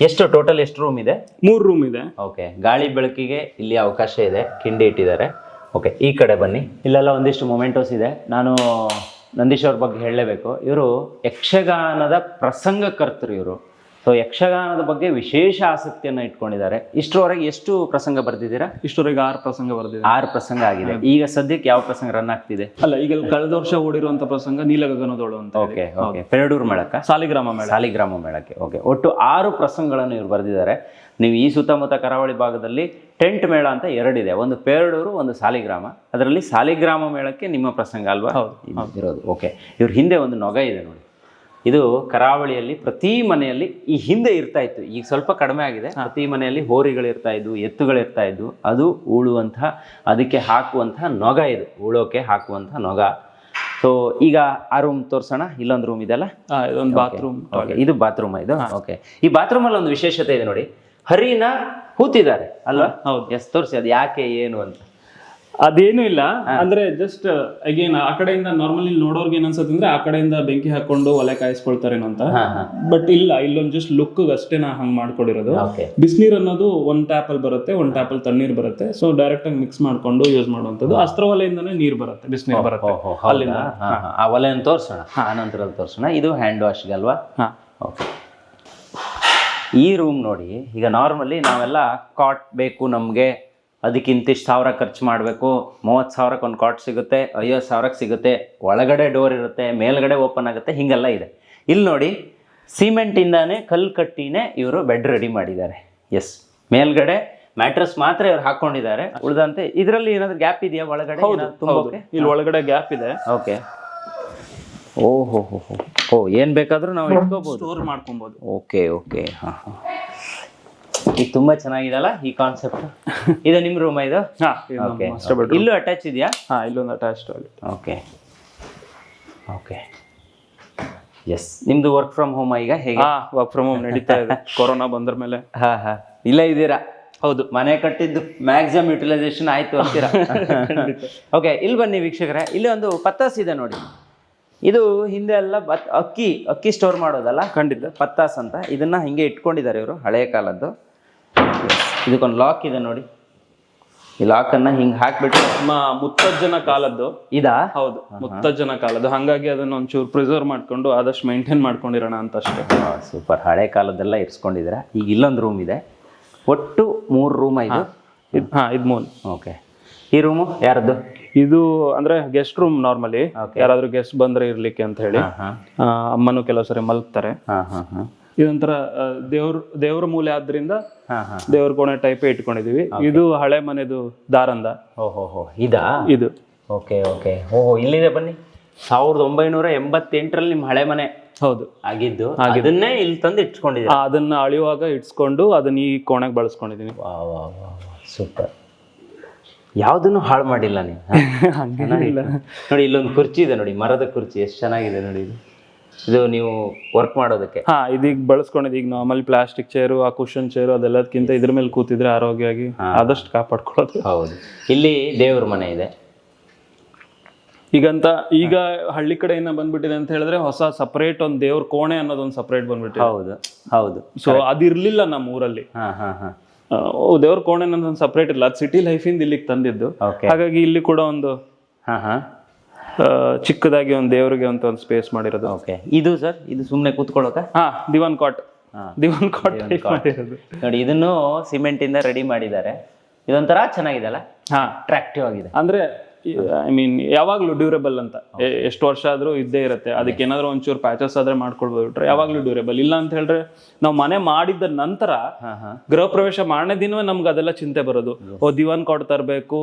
ಎಷ್ಟು ಟೋಟಲ್ ಎಷ್ಟು ರೂಮ್ ಇದೆ? ಮೂರ್ ರೂಮ್ ಇದೆ. ಓಕೆ ಗಾಳಿ ಬೆಳಕಿಗೆ ಇಲ್ಲಿ ಅವಕಾಶ ಇದೆ. ಕಿಂಡಿ ಇಟ್ಟಿದ್ದಾರೆ. ಓಕೆ ಈ ಕಡೆ ಬನ್ನಿ. ಇಲ್ಲೆಲ್ಲ ಒಂದಿಷ್ಟು ಮೊಮೆಂಟೋಸ್ ಇದೆ. ನಾನು ನಂದೀಶ್ ಅವ್ರ ಬಗ್ಗೆ ಹೇಳಲೇಬೇಕು. ಇವರು ಯಕ್ಷಗಾನದ ಪ್ರಸಂಗಕರ್ತರು ಇವರು. ಸೊ ಯಕ್ಷಗಾನದ ಬಗ್ಗೆ ವಿಶೇಷ ಆಸಕ್ತಿಯನ್ನು ಇಟ್ಕೊಂಡಿದ್ದಾರೆ. ಇಷ್ಟರವರೆಗೆ ಎಷ್ಟು ಪ್ರಸಂಗ ಬರೆದಿದ್ದೀರಾ? ಇಷ್ಟರವರೆಗೆ ಆರು ಪ್ರಸಂಗ ಬರ್ದಿದೆ. ಆರು ಪ್ರಸಂಗ ಆಗಿದೆ. ಈಗ ಸದ್ಯಕ್ಕೆ ಯಾವ ಪ್ರಸಂಗ ರನ್ ಆಗ್ತಿದೆ? ಅಲ್ಲ ಈಗ ಕಳೆದ ವರ್ಷ ಓಡಿರುವಂತ ಪ್ರಸಂಗ ನೀಲಗಗನದೋಳು ಅಂತ. ಓಕೆ ಓಕೆ ಪೆರಡೂರು ಮೇಳಕ್ಕ? ಸಾಲಿಗ್ರಾಮ ಮೇಳ. ಸಾಲಿಗ್ರಾಮ ಮೇಳಕ್ಕೆ. ಓಕೆ ಒಟ್ಟು ಆರು ಪ್ರಸಂಗಗಳನ್ನು ಇವರು ಬರೆದಿದ್ದಾರೆ. ನೀವು ಈ ಸುತ್ತಮುತ್ತ ಕರಾವಳಿ ಭಾಗದಲ್ಲಿ ಟೆಂಟ್ ಮೇಳ ಅಂತ ಎರಡಿದೆ. ಒಂದು ಪೇರಡೂರು ಒಂದು ಸಾಲಿಗ್ರಾಮ. ಅದರಲ್ಲಿ ಸಾಲಿಗ್ರಾಮ ಮೇಳಕ್ಕೆ ನಿಮ್ಮ ಪ್ರಸಂಗ ಅಲ್ವಾ? ಇರೋದು ಓಕೆ ಇವ್ರ ಹಿಂದೆ ಒಂದು ನೊಗ ಇದೆ ನೋಡಿ. ಇದು ಕರಾವಳಿಯಲ್ಲಿ ಪ್ರತಿ ಮನೆಯಲ್ಲಿ ಈ ಹಿಂದೆ ಇರ್ತಾ ಇತ್ತು. ಈಗ ಸ್ವಲ್ಪ ಕಡಿಮೆ ಆಗಿದೆ. ಪ್ರತಿ ಮನೆಯಲ್ಲಿ ಹೋರಿಗಳು ಇರ್ತಾ ಇದ್ವು ಎತ್ತುಗಳು ಇರ್ತಾ ಇದ್ವು. ಅದು ಉಳುವಂತಹ ಅದಕ್ಕೆ ಹಾಕುವಂತಹ ನೊಗ ಇದು. ಉಳೋಕೆ ಹಾಕುವಂತಹ ನೊಗ. ಸೊ ಈಗ ಆ ರೂಮ್ ತೋರ್ಸೋಣ. ಇಲ್ಲೊಂದು ರೂಮ್ ಇದೆಲ್ಲ ಇದೊಂದು ಬಾತ್ರೂಮ್ ಇದು ಬಾತ್ರೂಮ್ ಇದು? ಓಕೆ ಈ ಬಾತ್ರೂಮ್ ಅಲ್ಲಿ ಒಂದು ವಿಶೇಷತೆ ಇದೆ ನೋಡಿ. ಹರಿನ ಕೂತಿದ್ದಾರೆ ಅಲ್ವಾ? ಹೌದು. ಎಸ್ ತೋರಿಸಿ. ಅದು ಯಾಕೆ ಏನು ಅಂತ. ಅದೇನು ಇಲ್ಲ. ಅಂದ್ರೆ ಜಸ್ಟ್ ಅಗೇನ್ ಆ ಕಡೆಯಿಂದ ನಾರ್ಮಲಿ ನೋಡೋರ್ಗೆ ಏನ್ ಅನ್ಸುತ್ತೆ ಅಂದ್ರೆ ಆ ಕಡೆಯಿಂದ ಬೆಂಕಿ ಹಾಕೊಂಡು ಒಲೆ ಕಾಯಿಸ್ಕೊಳ್ತಾರೇನೋ ಅಂತ. ಬಟ್ ಇಲ್ಲ ಇಲ್ಲೊಂದ್ ಜಸ್ಟ್ ಲುಕ್ ಅಷ್ಟೇ ನಾ ಹಂಗ್ ಮಾಡ್ಕೊಡಿರೋದು. ಬಿಸಿನೀರ್ ಅನ್ನೋದು ಒಂದ್ ಟ್ಯಾಪ್ ಅಲ್ಲಿ ಬರುತ್ತೆ ಒಂದ್ ಟ್ಯಾಪ್ ಅಲ್ಲಿ ತಣ್ಣೀರ್ ಬರುತ್ತೆ. ಸೊ ಡೈರೆಕ್ಟ್ ಆಗಿ ಮಿಕ್ಸ್ ಮಾಡ್ಕೊಂಡು ಯೂಸ್ ಮಾಡುವಂತದ್ದು ಅಸ್ತ್ರವಲೆಯಿಂದಾನೇ ನೀರ್ ಬರುತ್ತೆ ಬಿಸಿನೀರ್ ಬರುತ್ತೆ ಅಲ್ಲಿಂದ. ಆ ಒಲೆಯನ್ನು ಆ ಆನಂತರದಲ್ಲಿ ತೋರ್ಸೋಣ. ಇದು ಹ್ಯಾಂಡ್ ವಾಶ್ಗೆ ಅಲ್ವಾ? ಓಕೆ. ಈ ರೂಮ್ ನೋಡಿ ಈಗ ನಾರ್ಮಲಿ ನಾವೆಲ್ಲ ಕಾಟ್ ಬೇಕು ನಮಗೆ ಅದಕ್ಕೆ ಇಂತಿಷ್ಟು ಸಾವಿರ ಖರ್ಚು ಮಾಡಬೇಕು. ಮೂವತ್ತು ಸಾವಿರಕ್ಕೆ ಒಂದು ಕಾಟ್ ಸಿಗುತ್ತೆ ಐವತ್ತು ಸಾವಿರಕ್ಕೆ ಸಿಗುತ್ತೆ ಒಳಗಡೆ ಡೋರ್ ಇರುತ್ತೆ ಮೇಲ್ಗಡೆ ಓಪನ್ ಆಗುತ್ತೆ ಹೀಗೆಲ್ಲ ಇದೆ. ಇಲ್ಲಿ ನೋಡಿ ಸಿಮೆಂಟಿಂದಾನೇ ಕಲ್ಲು ಕಟ್ಟಿನೇ ಇವರು ಬೆಡ್ ರೆಡಿ ಮಾಡಿದ್ದಾರೆ. ಎಸ್ ಮೇಲ್ಗಡೆ ಮ್ಯಾಟ್ರಸ್ ಮಾತ್ರ ಇವ್ರು ಹಾಕೊಂಡಿದ್ದಾರೆ. ಉಳಿದಂತೆ ಇದರಲ್ಲಿ ಏನಾದ್ರು ಗ್ಯಾಪ್ ಇದೆಯಾ ಒಳಗಡೆ? ಇಲ್ಲಿ ಒಳಗಡೆ ಗ್ಯಾಪ್ ಇದೆ. ಓಕೆ. ಓಹೋ ಹೋ ಹೋ ಹೋ ಓ ಏನು ಬೇಕಾದರೂ ನಾವು ಇಟ್ಕೋಬೋದು. ಸ್ಟೋರ್ ಮಾಡ್ಕೊಬೋದು. Okay okay. ಹಾಂ ಹಾಂ. ಇದು ಚೆನ್ನಾಗಿದೆ ಅಲ್ಲ ಈ ಕಾನ್ಸೆಪ್ಟ್ ಇದು ನಿಮ್ಮ ರೂಮ್ ಇದು? ಹಾ. ಓಕೆ ಇಲ್ಲೂ ಅಟ್ಯಾಚ್ ಇದೆಯಾ? ಹಾ ಇಲ್ಲೊಂದು attach toilet okay okay yes ನಿಮ್ದು ವರ್ಕ್ ಫ್ರಮ್ ಹೋಮ್ ಈಗ? ಹೇಗೆ? ವರ್ಕ್ ಫ್ರಮ್ ಹೋಮ್ ನಡೀತಾ ಇದೆ. ಕೊರೋನಾ ಬಂದ್ರ ಮೇಲೆ. ಹಾ ಹಾ. ಇಲ್ಲ ಇದ್ದೀರಾ? ಹೌದು. ಮನೆ ಕಟ್ಟಿದ್ದು ಮ್ಯಾಕ್ಸಿಮಮ್ ಯುಟಿಲೈಸೇಷನ್ ಆಯ್ತು ಅಂತೀರಾ? ಓಕೆ ಇಲ್ಲಿ ಬನ್ನಿ ವೀಕ್ಷಕರೇ. ಇಲ್ಲಿ ಒಂದು ಪತ್ತಾಸ್ ಇದೆ ನೋಡಿ. ಇದು ಹಿಂದೆ ಎಲ್ಲ ಅಕ್ಕಿ ಅಕ್ಕಿ ಸ್ಟೋರ್ ಮಾಡೋದಲ್ಲ? ಖಂಡಿತ. ಪತ್ತಾಸ್ ಅಂತ. ಇದನ್ನ ಹಿಂಗೆ ಇಟ್ಕೊಂಡಿದ್ದಾರೆ ಇವರು ಹಳೆಯ ಕಾಲದ್ದು. ಇದಕ್ಕೊಂದು ಲಾಕ್ ಇದೆ ನೋಡಿ. ಈ ಲಾಕನ್ನು ಹಿಂಗ್ ಹಾಕ್ಬಿಟ್ಟು ನಮ್ಮ ಮುತ್ತಜ್ಜನ ಕಾಲದ್ದು. ಇದಾ? ಹೌದು ಮುತ್ತಜ್ಜನ ಕಾಲದ್ದು. ಹಂಗಾಗಿ ಅದನ್ನ ಒಂಚೂರು ಪ್ರಿಸರ್ವ್ ಮಾಡ್ಕೊಂಡು ಆದಷ್ಟು ಮೇಂಟೈನ್ ಮಾಡ್ಕೊಂಡಿರೋಣ ಅಂತ ಅಷ್ಟೇ ಸೂಪರ್ ಹಳೆ ಕಾಲದ್ದೆಲ್ಲ ಇರಿಸ್ಕೊಂಡಿದ್ದೀರಾ? ಈಗ ಇಲ್ಲೊಂದು ರೂಮ್ ಇದೆ. ಒಟ್ಟು ಮೂರು ರೂಮ್ ಇದು ಇದ್- ಹಾ ಇದ್ ಮೂರು. ಓಕೆ ಈ ರೂಮು ಯಾರದ್ದು? ಇದು ಅಂದ್ರೆ ಗೆಸ್ಟ್ ರೂಮ್ ನಾರ್ಮಲಿ. ಯಾರಾದ್ರೂ ಗೆಸ್ಟ್ ಬಂದ್ರೆ ಇರ್ಲಿಕ್ಕೆ ಅಂತ ಹೇಳಿ. ಅಮ್ಮನು ಕೆಲವು ಸರಿ ಮಲಗ್ತಾರೆ. ಇದೊಂಥರ ದೇವ್ರ ದೇವ್ರ ಮೂಲೆ ಆದ್ರಿಂದ ದೇವ್ರ ಕೋಣೆ ಟೈಪ್ ಇಟ್ಕೊಂಡಿದೀವಿ. ಇದು ಹಳೆ ಮನೆದು ದಾರಂದ. ಓಹೋ ಇದಾ? ಇದು. Okay okay. ಓಹೋ ಇಲ್ಲಿದೆ ಬನ್ನಿ. ಸಾವಿರದ ಒಂಬೈನೂರ ಎಂಬತ್ತೆಂಟರಲ್ಲಿ ನಿಮ್ಮ ಹಳೆ ಮನೆ ಹೌದು. ಆಗಿದ್ದು. ಅದನ್ನೇ ಇಲ್ಲಿ ತಂದು ಇಟ್ಕೊಂಡಿದ್ದೀರಾ? ಅದನ್ನ ಅಳಿಯುವಾಗ ಇಟ್ಸ್ಕೊಂಡು ಅದನ್ನ ಈ ಕೋಣೆಗೆ ವಾ ಸೂಪರ್. ಯಾವ್ದನ್ನು ಹಾಳು ಮಾಡಿಲ್ಲ ನೀವು. ನೋಡಿ ಇಲ್ಲೊಂದು ಕುರ್ಚಿ ಇದೆ ನೋಡಿ ಮರದ ಕುರ್ಚಿ. ಎಷ್ಟು ಚೆನ್ನಾಗಿದೆ ನೋಡಿ ಇದು. ಇದು ನೀವು ವರ್ಕ್ ಮಾಡೋದಕ್ಕೆ? ಹಾ ಇದೀಗ ಬಳಸ್ಕೊಂಡಿದ್ದು ಈಗ ನಾರ್ಮಲ್ ಪ್ಲಾಸ್ಟಿಕ್ ಚೇರು ಆ ಕುಷನ್ ಚೇರು ಅದೆಲ್ಲದಕ್ಕಿಂತ ಇದ್ರ ಮೇಲೆ ಕೂತಿದ್ರೆ ಆರೋಗ್ಯವಾಗಿ ಆದಷ್ಟು ಕಾಪಾಡ್ಕೊಳ್ಳೋದು. ಹೌದು. ಇಲ್ಲಿ ದೇವ್ರ ಮನೆ ಇದೆ. ಈಗಂತ ಈಗ ಹಳ್ಳಿ ಕಡೆ ಏನ ಬಂದ್ಬಿಟ್ಟಿದೆ ಅಂತ ಹೇಳಿದ್ರೆ ಹೊಸ ಸಪರೇಟ್ ಒಂದ್ ದೇವ್ರ ಕೋಣೆ ಅನ್ನೋದೊಂದು ಸಪರೇಟ್ ಬಂದ್ಬಿಟ್ಟಿದೆ. ಹೌದು ಹೌದು. ಸೊ ಅದಿರ್ಲಿಲ್ಲ ನಮ್ಮ ಊರಲ್ಲಿ. ಹಾ ಹಾ ಹಾ. ದೇವ್ರ ಕೋಣೆ ಅನ್ನೋದು ಒಂದು ಸಪರೇಟ್ ಇಲ್ಲ. ಅದು ಸಿಟಿ ಲೈಫಿಂದ ಇಲ್ಲಿಗೆ ತಂದಿದ್ದು. ಹಾಗಾಗಿ ಇಲ್ಲಿ ಕೂಡ ಒಂದು ಹಾ ಹಾ. ಚಿಕ್ಕದಾಗಿ ಒಂದು ದೇವರಿಗೆ ಅಂತ ಒಂದು ಸ್ಪೇಸ್ ಮಾಡಿರೋದು. ಓಕೆ ಇದು ಸರ್ ಇದು ಸುಮ್ಮನೆ ಕೂತ್ಕೊಳ್ಳೋಕೆ ಹಾ ದಿವಾನ್ ಕಾಟ್. ದಿವಾನ್ ಕಾಟ್ ಮಾಡಿರೋದು. ನೋಡಿ ಇದನ್ನು ಸಿಮೆಂಟ್ ಇಂದ ರೆಡಿ ಮಾಡಿದ್ದಾರೆ. ಇದೊಂಥರ ಚೆನ್ನಾಗಿದೆ ಅಲ್ಲ? ಹಾ. ಅಟ್ರಾಕ್ಟಿವ್ ಆಗಿದೆ. ಅಂದ್ರೆ ಐ ಮೀನ್ ಯಾವಾಗ್ಲೂ ಡ್ಯೂರೇಬಲ್ ಅಂತ. ಎಷ್ಟು ವರ್ಷ ಆದ್ರೂ ಇದ್ದೇ ಇರುತ್ತೆ. ಅದಕ್ಕೆ ಏನಾದ್ರು ಒಂಚೂರು ಪ್ಯಾಚಸ್ ಆದ್ರೆ ಮಾಡ್ಕೊಳ್ಬೋದು ಬಿಟ್ರೆ ಯಾವಾಗ್ಲೂ ಡ್ಯೂರೇಬಲ್ ಇಲ್ಲ ಅಂತ ಹೇಳಿದ್ರೆ ನಾವು ಮನೆ ಮಾಡಿದ ನಂತರ ಗೃಹ ಪ್ರವೇಶ ಮಾಡನೇ ದಿನವೇ ನಮ್ಗೆ ಅದೆಲ್ಲ ಚಿಂತೆ ಬರೋದು. ಓ ದಿವಾನ್ ಕಾರ್ಡ್ ತರಬೇಕು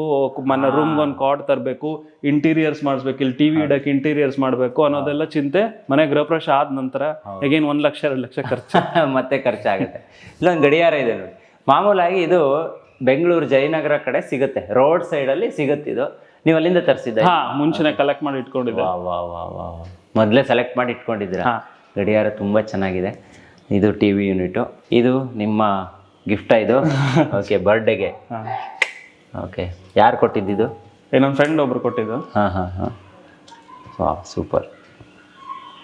ಮನೆ ರೂಮ್ಗೆ ಒಂದು ಕಾರ್ಡ್ ತರಬೇಕು ಇಂಟೀರಿಯರ್ಸ್ ಮಾಡಿಸ್ಬೇಕು ಇಲ್ಲಿ ಟಿವಿ ಇಡಕ್ಕೆ ಇಂಟೀರಿಯರ್ಸ್ ಮಾಡಬೇಕು ಅನ್ನೋದೆಲ್ಲ ಚಿಂತೆ ಮನೆ ಗೃಹ ಪ್ರವೇಶ ಆದ ನಂತರ ಹೇಗೇನು ಒಂದ್ ಲಕ್ಷ ಎರಡು ಲಕ್ಷ ಖರ್ಚು. ಮತ್ತೆ ಖರ್ಚಾಗುತ್ತೆ. ಇಲ್ಲೊಂದು ಗಡಿಯಾರ ಇದೆ ನೋಡಿ. ಮಾಮೂಲಾಗಿ ಇದು ಬೆಂಗಳೂರು ಜಯನಗರ ಕಡೆ ಸಿಗುತ್ತೆ. ರೋಡ್ ಸೈಡಲ್ಲಿ ಸಿಗುತ್ತೆ ಇದು. ನೀವು ಅಲ್ಲಿಂದ ತರಿಸಿದ್ದ ಹಾ ಮುಂಚೆನೆ ಕಲೆಕ್ಟ್ ಮಾಡಿ ಇಟ್ಕೊಂಡಿದ್ದೆ. ಮೊದಲೇ ಸೆಲೆಕ್ಟ್ ಮಾಡಿ ಇಟ್ಕೊಂಡಿದ್ದೀರಾ. ಗಡಿಯಾರ ತುಂಬ ಚೆನ್ನಾಗಿದೆ. ಇದು ಟಿ ವಿ ಯೂನಿಟು ಇದು ನಿಮ್ಮ ಗಿಫ್ಟ ಇದು? ಓಕೆ ಬರ್ಡೇಗೆ ಹಾ. ಓಕೆ ಯಾರು ಕೊಟ್ಟಿದ್ದಿದ್ದು ಏ, ನಮ್ ಫ್ರೆಂಡ್ ಒಬ್ರು ಕೊಟ್ಟಿದ್ದು. ಹಾಂ ಹಾಂ ಹಾಂ. ವಾ ಸೂಪರ್